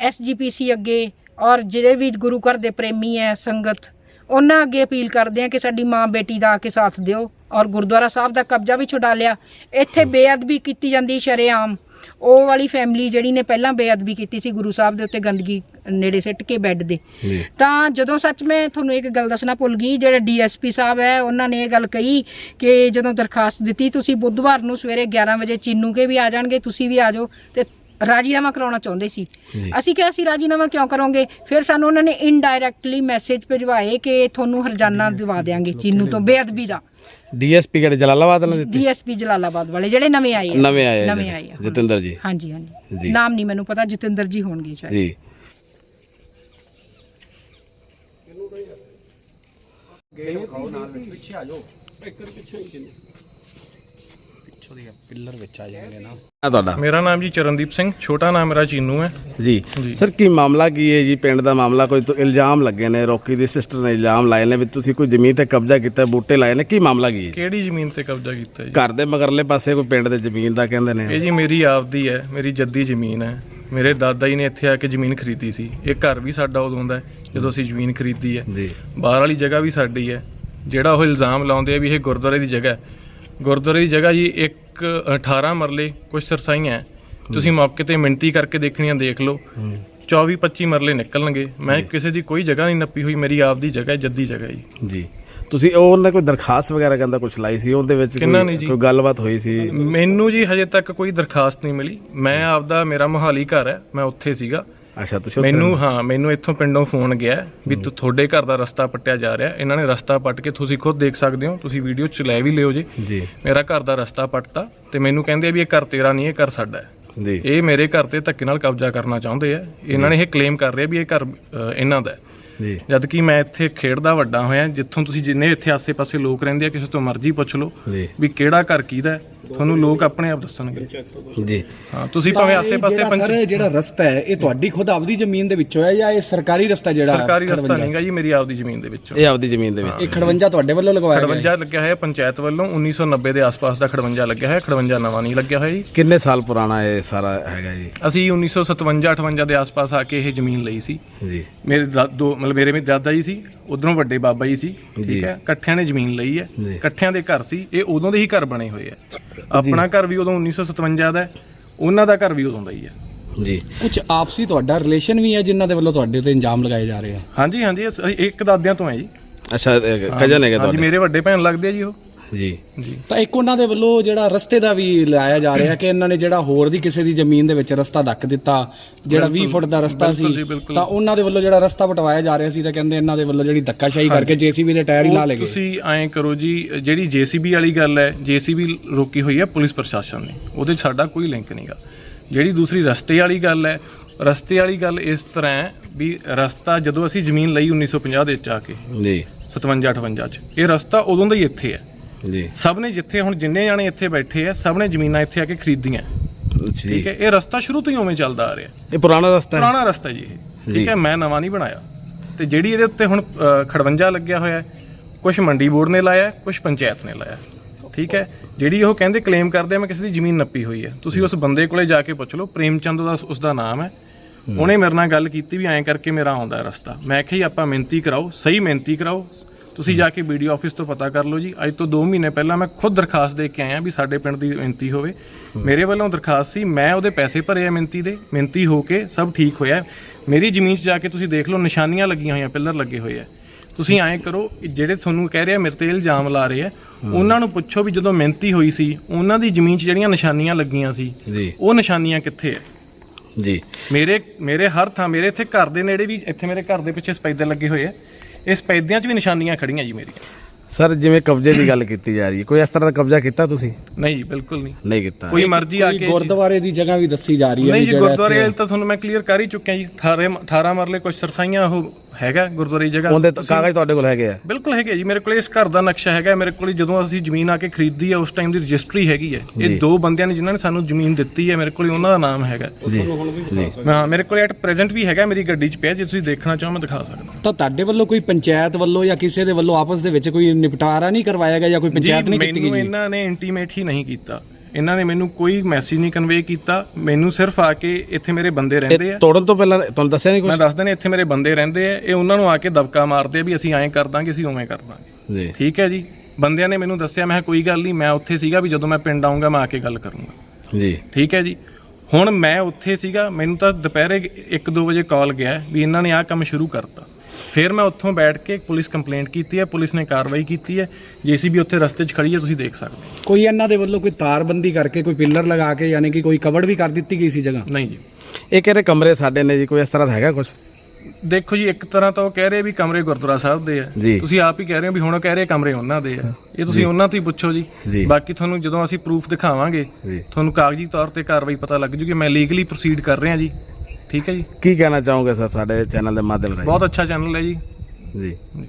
ਐਸਜੀਪੀਸੀ ਅੱਗੇ ਔਰ ਜਿਹੜੇ ਵੀ ਗੁਰੂ ਘਰ ਦੇ ਪ੍ਰੇਮੀ ਹੈ ਸੰਗਤ ਉਹਨਾਂ ਅੱਗੇ ਅਪੀਲ ਕਰਦੇ ਆ ਕਿ ਸਾਡੀ ਮਾਂ ਬੇਟੀ ਦਾ ਆ ਕੇ ਸਾਥ ਦਿਓ ਔਰ ਗੁਰਦੁਆਰਾ ਸਾਹਿਬ ਦਾ ਕਬਜ਼ਾ ਵੀ ਛੁਡਾ ਲਿਆ। ਇੱਥੇ ਬੇਅਦਬੀ ਕੀਤੀ ਜਾਂਦੀ ਸ਼ਰੇਆਮ। ਉਹ ਵਾਲੀ ਫੈਮਿਲੀ ਜਿਹੜੀ ਨੇ ਪਹਿਲਾਂ ਬੇਅਦਬੀ ਕੀਤੀ ਸੀ ਗੁਰੂ ਸਾਹਿਬ ਦੇ ਉੱਤੇ ਗੰਦਗੀ ਨੇੜੇ ਸਿੱਟ ਕੇ ਬੈੱਡ ਦੇ। ਤਾਂ ਜਦੋਂ ਸੱਚ ਮੈਂ ਤੁਹਾਨੂੰ ਇੱਕ ਗੱਲ ਦੱਸਣਾ ਭੁੱਲ ਗਈ ਜਿਹੜਾ ਡੀਐਸਪੀ ਸਾਹਿਬ ਹੈ ਉਹਨਾਂ ਨੇ ਇਹ ਗੱਲ ਕਹੀ ਕਿ ਜਦੋਂ ਦਰਖਾਸਤ ਦਿੱਤੀ ਤੁਸੀਂ ਬੁੱਧਵਾਰ ਨੂੰ ਸਵੇਰੇ 11 ਵਜੇ ਚੀਨੂ ਕੇ ਵੀ ਆ ਜਾਣਗੇ ਤੁਸੀਂ ਵੀ ਆ ਜਾਓ ਤੇ ਰਾਜੀਨਾਮਾ ਕਰਾਉਣਾ ਚਾਹੁੰਦੇ ਸੀ। ਅਸੀਂ ਕਿਹਾ ਅਸੀਂ ਰਾਜੀਨਾਮਾ ਕਿਉਂ ਕਰੋਗੇ? ਫਿਰ ਸਾਨੂੰ ਉਹਨਾਂ ਨੇ ਇਨਡਾਇਰੈਕਟਲੀ ਮੈਸੇਜ ਭਿਜਵਾਏ ਕਿ ਤੁਹਾਨੂੰ ਹਰਜਾਨਾ ਦਿਵਾ ਦੇਾਂਗੇ ਚੀਨੂ ਤੋਂ ਬੇਅਦਬੀ ਦਾ। ਡੀਐਸਪੀ ਕਿਹੜੇ ਜਲਾਲਾਬਾਦ ਨਾਲ ਦਿੱਤੀ? ਡੀਐਸਪੀ ਜਲਾਲਾਬਾਦ ਵਾਲੇ ਜਿਹੜੇ ਨਵੇਂ ਆਏ ਆ। ਨਵੇਂ ਆਏ ਆ ਨਵੇਂ। ਆਏ ਜਤਿੰਦਰ ਜੀ। ਹਾਂਜੀ ਹਾਂਜੀ। ਜੀ। ਨਾਮ ਨਹੀਂ ਮੈਨੂੰ ਪਤਾ ਜਤਿੰਦਰ ਜੀ ਹੋਣਗੇ ਸ਼ਾਇਦ। ਜੀ। ਪਿੱਛੇ ਆ ਜਾਓ। ਪਿੱਛੋਂ ਦੀ ਪਿੱਲਰ ਵਿੱਚ ਆ ਜਾਣਗੇ ਨਾ ਆ ਤੁਹਾਡਾ? ਮੇਰਾ ਨਾਮ ਜੀ ਚਰਨਦੀਪ ਸਿੰਘ ਛੋਟਾ ਨਾਮ ਮੇਰਾ ਚੀਨੂ ਹੈ। ਜੀ। ਜੀ। ਸਰ ਕੀ ਮਾਮਲਾ ਕੀ ਹੈ ਜੀ? ਪਿੰਡ ਦਾ ਮਾਮਲਾ ਕੋਈ ਤੋਂ ਇਲਜ਼ਾਮ ਲੱਗੇ ਨੇ ਰੋਕੀ ਦੀ ਸਿਸਟਰ ਨੇ ਇਲਜ਼ਾਮ ਲਾਏ ਨੇ ਵੀ ਤੁਸੀਂ ਕੋਈ ਜ਼ਮੀਨ ਤੇ ਕਬਜ਼ਾ ਕੀਤਾ ਬੂਟੇ ਲਾਏ ਨੇ? ਕੀ ਮਾਮਲਾ ਕੀ ਹੈ? ਕਿਹੜੀ ਜ਼ਮੀਨ ਤੇ ਕਬਜ਼ਾ ਕੀਤਾ ਜੀ? ਘਰ ਦੇ ਮਗਰਲੇ ਪਾਸੇ ਕੋਈ ਪਿੰਡ ਦੇ ਜ਼ਮੀਨ ਦਾ ਕਹਿੰਦੇ ਨੇ? ਇਹ ਜੀ ਮੇਰੀ ਆਪਦੀ ਹੈ ਮੇਰੀ ਜੱਦੀ ਜ਼ਮੀਨ ਹੈ। ਮੇਰੇ ਦਾਦਾ ਜੀ ਨੇ ਇੱਥੇ ਆ ਕੇ ਜ਼ਮੀਨ ਖਰੀਦੀ ਸੀ। ਇਹ ਘਰ ਵੀ ਸਾਡਾ ਉਦੋਂ ਦਾ ਹੈ ਜਦੋਂ ਅਸੀਂ ਜ਼ਮੀਨ ਖਰੀਦੀ ਹੈ। ਜੀ। ਬਾਹਰ ਵਾਲੀ ਜਗ੍ਹਾ ਵੀ ਸਾਡੀ ਹੈ। ਜਿਹੜਾ ਉਹ ਇਲਜ਼ਾਮ ਲਾਉਂਦੇ ਆ ਵੀ ਇਹ ਗੁਰਦੁਆਰੇ ਦੀ ਜਗ੍ਹਾ ਹੈ। ਗੁਰਦੁਆਰੇ ਦੀ ਜਗ੍ਹਾ ਜੀ ਇੱਕ 18 ਮਰਲੇ ਕੁਝ ਸਰਸਾਈਆਂ ਹੈ। ਤੁਸੀਂ ਮੌਕੇ ਤੇ ਮਿੰਤੀ ਕਰਕੇ ਦੇਖਣੀਆਂ ਦੇਖ ਲਓ। 24 25 ਮਰਲੇ ਨਿਕਲਣਗੇ। ਮੈਂ ਕਿਸੇ ਦੀ ਕੋਈ ਜਗ੍ਹਾ ਨਹੀਂ ਨੱਪੀ ਹੋਈ। ਮੇਰੀ ਆਪਦੀ ਜਗ੍ਹਾ ਹੈ ਜੱਦੀ ਜਗ੍ਹਾ ਜੀ। ਜੀ। ਤੁਸੀਂ ਉਹ ਉਹਨਾਂ ਕੋਈ ਦਰਖਾਸਤ ਵਗੈਰਾ ਕਹਿੰਦਾ ਕੁਝ ਲਾਈ ਸੀ? ਉਹਦੇ ਵਿੱਚ ਕਿਹਨਾਂ ਕੋਈ ਨੇ ਜੀ? ਕੋਈ ਗੱਲਬਾਤ ਹੋਈ ਸੀ? ਮੈਨੂੰ ਜੀ ਹਜੇ ਤੱਕ ਕੋਈ ਦਰਖਾਸਤ ਨਹੀਂ ਮਿਲੀ। ਮੈਂ ਆਪਦਾ ਮੇਰਾ ਮੋਹਾਲੀ ਘਰ ਹੈ। ਮੈਂ ਉੱਥੇ ਸੀਗਾ। ਅੱਛਾ ਤੁਸੀਂ ਉੱਥੇ ਮੈਨੂੰ ਹਾਂ ਮੈਨੂੰ ਇੱਥੋਂ ਪਿੰਡੋਂ ਫੋਨ ਗਿਆ ਵੀ ਤੂੰ ਤੁਹਾਡੇ ਘਰ ਦਾ ਰਸਤਾ ਪੱਟਿਆ ਜਾ ਰਿਹਾ। ਇਹਨਾਂ ਨੇ ਰਸਤਾ ਪੱਟ ਕੇ ਤੁਸੀਂ ਖੁਦ ਦੇਖ ਸਕਦੇ ਹੋ ਤੁਸੀਂ ਵੀਡੀਓ ਚ ਲੈ ਵੀ ਲਿਓ ਜੀ। ਜੀ। ਮੇਰਾ ਘਰ ਦਾ ਰਸਤਾ ਪੱਟਤਾ ਤੇ ਮੈਨੂੰ ਕਹਿੰਦੇ ਆ ਵੀ ਇਹ ਘਰ ਤੇਰਾ ਨਹੀਂ ਇਹ ਘਰ ਸਾਡਾ ਹੈ। ਜੀ। ਇਹ ਮੇਰੇ ਘਰ ਤੇ ਧੱਕੇ ਨਾਲ ਕਬਜ਼ਾ ਕਰਨਾ ਚਾਹੁੰਦੇ ਆ। ਇਹਨਾਂ ਨੇ ਇਹ ਕਲੇਮ ਕਰ ਰਹੇ ਵੀ ਇਹ ਘਰ ਅ, ਇਹਨਾਂ ਦਾ ਹੈ। ਜੀ। ਜਦ ਕਿ ਮੈਂ ਇੱਥੇ ਖੇਡਦਾ ਵੱਡਾ ਹੋਇਆ ਜਿੱਥੋਂ ਤੁਸੀਂ ਜਿੰਨੇ ਇੱਥੇ ਆਸੇ-ਪਾਸੇ ਲੋਕ ਰਹਿੰਦੇ ਆ ਕਿਸੇ ਤੋਂ ਮਰਜ਼ੀ ਪੁੱਛ ਲਓ ਜੀ। ਵੀ ਕਿਹੜਾ ਘਰ ਕਿਹਦਾ ਹੈ। ਤੁਹਾਨੂੰ ਲੋਕ ਆਪਣੇ ਆਪ ਦੱਸਣਗੇ। ਜੀ। ਹਾਂ ਤੁਸੀਂ ਭਾਵੇਂ ਆਸੇ-ਪਾਸੇ ਪੰਚ ਸਰ ਜਿਹੜਾ ਰਸਤਾ ਹੈ ਇਹ ਤੁਹਾਡੀ ਖੁਦ ਆਪਦੀ ਜ਼ਮੀਨ ਦੇ ਵਿੱਚੋਂ ਹੈ ਜਾਂ ਇਹ ਸਰਕਾਰੀ ਰਸਤਾ ਜਿਹੜਾ ਸਰਕਾਰੀ ਰਸਤਾ? ਨਹੀਂਗਾ ਜੀ ਮੇਰੀ ਆਪਦੀ ਜ਼ਮੀਨ ਦੇ ਵਿੱਚੋਂ। ਇਹ ਆਪਦੀ ਜ਼ਮੀਨ ਦੇ ਵਿੱਚ। ਇਹ ਖੜਵੰਜਾ ਤੁਹਾਡੇ ਵੱਲੋਂ ਲਗਵਾਇਆ ਗਿਆ ਹੈ? ਖੜਵੰਜਾ ਲੱਗਿਆ ਹੋਇਆ ਪੰਚਾਇਤ ਵੱਲੋਂ 1990 ਦੇ ਆਸ-ਪਾਸ ਦਾ ਖੜਵੰਜਾ ਲੱਗਿਆ ਹੋਇਆ ਖੜਵੰਜਾ ਨਵਾਂ ਨਹੀਂ ਲੱਗਿਆ ਹੋਇਆ ਜੀ। ਕਿੰਨੇ ਸਾਲ ਪੁਰਾਣਾ ਇਹ ਸਾਰਾ ਹੈਗਾ ਜੀ? ਅਸੀਂ 1957 58 ਦੇ ਆਸ-ਪਾਸ ਆ ਕੇ ਇਹ ਜ਼ਮੀਨ ਲਈ ਸੀ। ਜੀ। ਮੇਰੇ ਦਾ- ਦੋ ਮਤਲਬ ਮੇਰੇ ਵੀ ਦਾਦਾ ਜੀ ਸੀ ਉਧਰੋਂ ਵੱਡੇ ਬਾਬਾ ਜੀ ਸੀ। ਠੀਕ ਹੈ? ਇਕੱਠਿਆਂ ਨੇ ਜ਼ਮੀਨ ਲਈ ਹੈ। ਇਕੱਠਿਆਂ ਦੇ ਘਰ ਸੀ ਇਹ ਉਦੋਂ ਦੇ ਹੀ ਘਰ ਬਣੇ ਹੋਏ ਆ ਆਪਣਾ ਘਰ ਵੀ ਉਦੋਂ 1957 ਦਾ ਹੈ ਉਹਨਾਂ ਦਾ ਘਰ ਵੀ ਉਦੋਂ ਦਾ ਹੀ ਹੈ। ਜੀ। ਕੁਝ ਆਪਸੀ ਤੁਹਾਡਾ ਰਿਲੇਸ਼ਨ ਵੀ ਹੈ ਜਿਨ੍ਹਾਂ ਦੇ ਵੱਲੋਂ ਤੁਹਾਡੇ ਤੇ ਇੰਜਾਮ ਲਗਾਏ ਜਾ ਰਹੇ ਆ? ਹਾਂਜੀ ਹਾਂਜੀ ਅਸੀਂ ਇੱਕ ਦਾਦਿਆਂ ਤੋਂ ਹੈ ਜੀ। ਅੱਛਾ ਕਜਨ ਹੈਗੇ ਹਾਂਜੀ ਤੁਹਾਡੇ? ਮੇਰੇ ਵੱਡੇ ਭੈਣ ਲੱਗਦੇ ਆ ਜੀ ਉਹ। ਜੀ। ਜੀ। ਤਾਂ ਇੱਕ ਉਹਨਾਂ ਦੇ ਵੱਲੋਂ ਜਿਹੜਾ ਰਸਤੇ ਦਾ ਵੀ ਲਾਇਆ ਜਾ ਰਿਹਾ ਕਿ ਇਹਨਾਂ ਨੇ ਜਿਹੜਾ ਹੋਰ ਦੀ ਕਿਸੇ ਦੀ ਜ਼ਮੀਨ ਦੇ ਵਿੱਚ ਰਸਤਾ ਧੱਕ ਦਿੱਤਾ ਜਿਹੜਾ 20 ਫੁੱਟ ਦਾ ਰਸਤਾ ਸੀ। ਤਾਂ ਉਹਨਾਂ ਦੇ ਵੱਲੋਂ ਜਿਹੜਾ ਰਸਤਾ ਪਟਵਾਇਆ ਜਾ ਰਿਹਾ ਸੀ ਤਾਂ ਕਹਿੰਦੇ ਇਹਨਾਂ ਦੇ ਵੱਲੋਂ ਜਿਹੜੀ ਧੱਕਾਸ਼ਾਹੀ ਕਰਕੇ ਜੀਸੀਬੀ ਦੇ ਟਾਇਰ ਹੀ ਲਾ ਲਏ ਗਏ। ਤੁਸੀਂ ਐਂ ਕਰੋ ਜੀ ਜਿਹੜੀ ਜੀਸੀਬੀ ਵਾਲੀ ਗੱਲ ਹੈ ਜੀਸੀਬੀ ਰੋਕੀ ਹੋਈ ਹੈ ਪੁਲਿਸ ਪ੍ਰਸ਼ਾਸਨ ਨੇ ਉਹਦੇ 'ਚ ਸਾਡਾ ਕੋਈ ਲਿੰਕ ਨਹੀਂਗਾ ਜਿਹੜੀ ਦੂਸਰੀ ਰਸਤੇ ਵਾਲੀ ਗੱਲ ਹੈ ਰਸਤੇ ਵਾਲੀ ਗੱਲ ਇਸ ਤਰ੍ਹਾਂ ਹੈ ਵੀ ਰਸਤਾ ਜਦੋਂ ਅਸੀਂ ਜ਼ਮੀਨ ਲਈ 1950 ਦੇ ਵਿੱਚ ਆ ਕੇ ਜੀ। 57 58 ਚ ਇਹ ਰਸਤਾ ਉਦੋਂ ਦਾ ਹੀ ਇੱਥੇ ਹੈ। ਜੀ। ਸਭ ਨੇ ਜਿੱਥੇ ਹੁਣ ਜਿੰਨੇ ਜਾਣੇ ਇੱਥੇ ਬੈਠੇ ਆ ਸਭ ਨੇ ਜ਼ਮੀਨਾਂ ਇੱਥੇ ਆ ਕੇ ਖਰੀਦੀਆਂ। ਠੀਕ ਹੈ ਇਹ ਰਸਤਾ ਸ਼ੁਰੂ ਤੋਂ ਹੀ ਉਵੇਂ ਚੱਲਦਾ ਆ ਰਿਹਾ। ਇਹ ਪੁਰਾਣਾ ਰਸਤਾ ਹੈ। ਪੁਰਾਣਾ ਰਸਤਾ ਜੀ ਇਹ। ਠੀਕ ਹੈ ਮੈਂ ਨਵਾਂ ਨਹੀਂ ਬਣਾਇਆ। ਤੇ ਜਿਹੜੀ ਇਹਦੇ ਉੱਤੇ ਹੁਣ ਖੜਵੰਜਾ ਲੱਗਿਆ ਹੋਇਆ ਹੈ ਕੁਝ ਮੰਡੀ ਬੋਰਡ ਨੇ ਲਾਇਆ ਕੁਝ ਪੰਚਾਇਤ ਨੇ ਲਾਇਆ। ਠੀਕ ਹੈ ਜਿਹੜੀ ਉਹ ਕਹਿੰਦੇ ਕਲੇਮ ਕਰਦੇ ਆ ਮੈਂ ਕਿਸੇ ਦੀ ਜ਼ਮੀਨ ਨੱਪੀ ਹੋਈ ਹੈ। ਤੁਸੀਂ ਉਸ ਬੰਦੇ ਕੋਲੇ ਜਾ ਕੇ ਪੁੱਛ ਲਓ ਪ੍ਰੇਮਚੰਦ ਦਾ ਉਸ ਦਾ ਨਾਮ ਹੈ। ਉਹਨੇ ਮੇਰੇ ਨਾਲ ਗੱਲ ਕੀਤੀ ਵੀ ਐਂ ਕਰਕੇ ਮੇਰਾ ਆਉਂਦਾ ਹੈ ਰਸਤਾ। ਮੈਂ ਕਿਹਾ ਜੀ ਆਪਾਂ ਮਿਹਨਤੀ ਕਰਾਓ ਸਹੀ ਮਿਹਨਤੀ ਕਰਾਓ ਤੁਸੀਂ ਜਾ ਕੇ ਵੀਡੀਓ ਆਫਿਸ ਤੋਂ ਪਤਾ ਕਰ ਲਓ ਜੀ। ਅੱਜ ਤੋਂ 2 ਮਹੀਨੇ ਪਹਿਲਾਂ ਮੈਂ ਖੁਦ ਦਰਖਾਸਤ ਦੇ ਕੇ ਆਇਆ ਵੀ ਸਾਡੇ ਪਿੰਡ ਦੀ ਮਿਹਨਤੀ ਹੋਵੇ। ਮੇਰੇ ਵੱਲੋਂ ਦਰਖਾਸਤ ਸੀ ਮੈਂ ਉਹਦੇ ਪੈਸੇ ਭਰੇ ਆ ਮਿਹਨਤੀ ਦੇ ਮਿਹਨਤੀ ਹੋ ਕੇ ਸਭ ਠੀਕ ਹੋਇਆ। ਮੇਰੀ ਜ਼ਮੀਨ 'ਚ ਜਾ ਕੇ ਤੁਸੀਂ ਦੇਖ ਲਓ ਨਿਸ਼ਾਨੀਆਂ ਲੱਗੀਆਂ ਹੋਈਆਂ ਪਿੱਲਰ ਲੱਗੇ ਹੋਏ ਆ। ਤੁਸੀਂ ਐਂ ਕਰੋ ਜਿਹੜੇ ਤੁਹਾਨੂੰ ਕਹਿ ਰਹੇ ਮੇਰੇ ਤੇ ਇਲਜ਼ਾਮ ਲਾ ਰਹੇ ਆ ਉਹਨਾਂ ਨੂੰ ਪੁੱਛੋ ਵੀ ਜਦੋਂ ਮਿਹਨਤੀ ਹੋਈ ਸੀ ਉਹਨਾਂ ਦੀ ਜ਼ਮੀਨ 'ਚ ਜਿਹੜੀਆਂ ਨਿਸ਼ਾਨੀਆਂ ਲੱਗੀਆਂ ਸੀ ਉਹ ਨਿਸ਼ਾਨੀਆਂ ਕਿੱਥੇ ਆ? ਜੀ। ਮੇਰੇ ਮੇਰੇ ਹਰ ਥਾਂ ਮੇਰੇ ਇੱਥੇ ਘਰ ਦੇ ਨੇੜੇ ਵੀ ਇੱਥੇ ਮੇਰੇ ਘਰ ਦੇ ਪਿੱਛੇ ਸਪੈਦੇ ਲੱਗੇ ਹੋਏ ਆ। ਇਹ ਸਪੈਦਿਆਂ 'ਚ ਵੀ ਨਿਸ਼ਾਨੀਆਂ ਖੜੀਆਂ ਜੀ ਮੇਰੀ। ਸਰ ਜਿਵੇਂ ਕਬਜ਼ੇ ਦੀ ਗੱਲ ਕੀਤੀ ਜਾ ਰਹੀ ਹੈ ਕੋਈ ਇਸ ਤਰ੍ਹਾਂ ਦਾ ਕਬਜ਼ਾ ਕੀਤਾ ਤੁਸੀਂ? ਨਹੀਂ ਜੀ ਬਿਲਕੁਲ ਨਹੀਂ। ਨਹੀਂ ਕੀਤਾ। ਕੋਈ ਮਰਜ਼ੀ ਆ ਕੇ ਗੁਰਦੁਆਰੇ ਦੀ ਜਗ੍ਹਾ ਵੀ ਦੱਸੀ ਜਾ ਰਹੀ ਹੈ ਨਹੀਂ ਵੀ ਜੀ ਜਿਹੜਾ ਗੁਰਦੁਆਰੇ ਵਾਲੀ ਤਾਂ ਤੁਹਾਨੂੰ ਮੈਂ ਕਲੀਅਰ ਕਰ ਹੀ ਚੁੱਕਿਆ ਜੀ। 18 18 ਮਰਲੇ ਕੁਝ ਸਰਸਾਈਆਂ ਉਹ ਹੈਗਾ ਗੁਰਦੁਆਰੇ ਦੀ ਜਗ੍ਹਾ? ਉਹਦੇ ਤਾਂ ਕਾਗਜ਼ ਤੁਹਾਡੇ ਕੋਲ ਹੈਗੇ ਆ। ਬਿਲਕੁਲ ਹੈਗੇ ਜੀ। ਮੇਰੇ ਕੋਲ ਇਸ ਘਰ ਦਾ ਨਕਸ਼ਾ ਹੈਗਾ। ਮੇਰੇ ਕੋਲ ਜਦੋਂ ਅਸੀਂ ਜ਼ਮੀਨ ਆ ਕੇ ਖਰੀਦੀ ਹੈ ਉਸ ਟਾਈਮ ਦੀ ਰਜਿਸਟਰੀ ਹੈਗੀ ਹੈ ਜੀ। ਇਹ ਦੋ ਬੰਦਿਆਂ ਨੇ ਜਿਨ੍ਹਾਂ ਨੇ ਸਾਨੂੰ ਜ਼ਮੀਨ ਦਿੱਤੀ ਹੈ ਮੇਰੇ ਕੋਲ ਉਹਨਾਂ ਦਾ ਨਾਮ ਹੈਗਾ। ਜੀ। ਜੀ। ਹਾਂ? ਮੇਰੇ ਕੋਲ ਐਟ ਪ੍ਰੈਜ਼ੈਂਟ ਵੀ ਹੈਗਾ ਮੇਰੀ ਗੱਡੀ 'ਚ ਪਿਆ। ਜੇ ਤੁਸੀਂ ਦੇਖਣਾ ਚਾਹੋ ਮੈਂ ਦਿਖਾ ਸਕਦਾ। ਤਾਂ ਤੁਹਾਡੇ ਵੱਲੋਂ ਕੋਈ ਪੰਚਾਇਤ ਵੱਲੋਂ ਜਾਂ ਕਿਸੇ ਦੇ ਵੱਲੋਂ ਆਪਸ ਦੇ ਵਿੱਚ ਕੋਈ ਨਿਪਟਾਰਾ ਨਹੀਂ ਕਰਵਾਇਆ ਗਿਆ ਜਾਂ ਕੋਈ ਪੰਚਾਇਤ ਨਹੀਂ ਕੀਤੀ ਮੈਨੂੰ ਗਈ ਜੀ? ਇਹਨਾਂ ਨੇ ਇੰਟੀਮੇਟ ਹੀ ਨਹੀਂ ਕੀਤਾ। ਇਹਨਾਂ ਨੇ ਮੈਨੂੰ ਕੋਈ ਮੈਸੇਜ ਨਹੀਂ ਕਨਵੇ ਕੀਤਾ। ਮੈਨੂੰ ਸਿਰਫ ਆ ਕੇ ਇੱਥੇ ਮੇਰੇ ਬੰਦੇ ਰਹਿੰਦੇ ਆ। ਤੋੜਨ ਤੋਂ ਪਹਿਲਾਂ ਤੁਹਾਨੂੰ ਦੱਸਿਆ ਨਹੀਂ ਮੈਂ ਕੁਝ ਦੱਸਦਾ ਨੇ ਇੱਥੇ ਮੇਰੇ ਬੰਦੇ ਰਹਿੰਦੇ ਆ। ਇਹ ਉਹਨਾਂ ਨੂੰ ਆ ਕੇ ਦਬਕਾ ਮਾਰਦੇ ਆ ਵੀ ਅਸੀਂ ਐਂ ਕਰ ਦਾਂਗੇ ਅਸੀਂ ਉਵੇਂ ਕਰ ਦਾਂਗੇ। ਜੀ। ਠੀਕ ਹੈ ਜੀ? ਬੰਦਿਆਂ ਨੇ ਮੈਨੂੰ ਦੱਸਿਆ ਮੈਂ ਕਿਹਾ ਕੋਈ ਗੱਲ ਨਹੀਂ ਮੈਂ ਉੱਥੇ ਸੀਗਾ ਵੀ ਜਦੋਂ ਮੈਂ ਪਿੰਡ ਆਉਂਗਾ ਮੈਂ ਆ ਕੇ ਗੱਲ ਕਰੂੰਗਾ। ਜੀ। ਠੀਕ ਹੈ ਜੀ? ਹੁਣ ਮੈਂ ਉੱਥੇ ਸੀਗਾ ਮੈਨੂੰ ਤਾਂ ਦੁਪਹਿਰੇ 1-2 ਵਜੇ ਕਾਲ ਗਿਆ ਵੀ ਇਹਨਾਂ ਨੇ ਆਹ ਕੰਮ ਸ਼ੁਰੂ ਕਰਤਾ। ਫਿਰ ਮੈਂ ਉੱਥੋਂ ਬੈਠ ਕੇ ਪੁਲਿਸ ਕੰਪਲੇਂਟ ਕੀਤੀ ਹੈ ਪੁਲਿਸ ਨੇ ਕਾਰਵਾਈ ਕੀਤੀ ਹੈ। ਜੀਸੀਬੀ ਉੱਥੇ ਰਸਤੇ 'ਚ ਖੜੀ ਹੈ ਤੁਸੀਂ ਦੇਖ ਸਕਦੇ ਹੋ। ਕੋਈ ਇਹਨਾਂ ਦੇ ਵੱਲੋਂ ਕੋਈ ਤਾਰਬੰਦੀ ਕਰਕੇ ਕੋਈ ਪਿੱਲਰ ਲਗਾ ਕੇ ਯਾਨੀ ਕਿ ਕੋਈ ਕਵਰ ਵੀ ਕਰ ਦਿੱਤੀ ਗਈ ਸੀ ਜਗ੍ਹਾ? ਨਹੀਂ ਜੀ। ਇਹ ਕਿਹੜੇ ਕਮਰੇ ਸਾਡੇ ਨੇ ਜੀ? ਕੋਈ ਇਸ ਤਰ੍ਹਾਂ ਦਾ ਹੈਗਾ ਕੁਝ ਦੇਖੋ ਜੀ ਇੱਕ ਤਰ੍ਹਾਂ ਤਾਂ ਉਹ ਕਹਿ ਰਹੇ ਵੀ ਕਮਰੇ ਗੁਰਦੁਆਰਾ ਸਾਹਿਬ ਦੇ ਆ। ਜੀ। ਤੁਸੀਂ ਆਪ ਹੀ ਕਹਿ ਰਹੇ ਹੋ ਵੀ ਹੁਣ ਉਹ ਕਹਿ ਰਹੇ ਕਮਰੇ ਉਹਨਾਂ ਦੇ ਆ। ਇਹ ਤੁਸੀਂ ਉਹਨਾਂ ਤੋਂ ਹੀ ਪੁੱਛੋ ਜੀ। ਜੀ। ਬਾਕੀ ਤੁਹਾਨੂੰ ਜਦੋਂ ਅਸੀਂ ਪ੍ਰੂਫ ਦਿਖਾਵਾਂਗੇ ਜੀ। ਤੁਹਾਨੂੰ ਕਾਗਜ਼ੀ ਤੌਰ ਤੇ ਕਾਰਵਾਈ ਪਤਾ ਲੱਗ ਜੂਗੀ। ਮੈਂ ਲੀਗਲੀ ਪ੍ਰੋਸੀਡ ਕਰ ਰਿਹਾ ਜੀ। ਠੀਕ ਹੈ ਜੀ। ਕੀ ਕਹਿਣਾ ਚਾਹੋਗੇ ਸਰ ਸਾਡੇ ਚੈਨਲ ਦੇ ਮਾਧਿਅਮ ਰਾਹੀਂ? ਬਹੁਤ ਅੱਛਾ ਚੈਨਲ ਹੈ ਜੀ। ਜੀ। ਜੀ।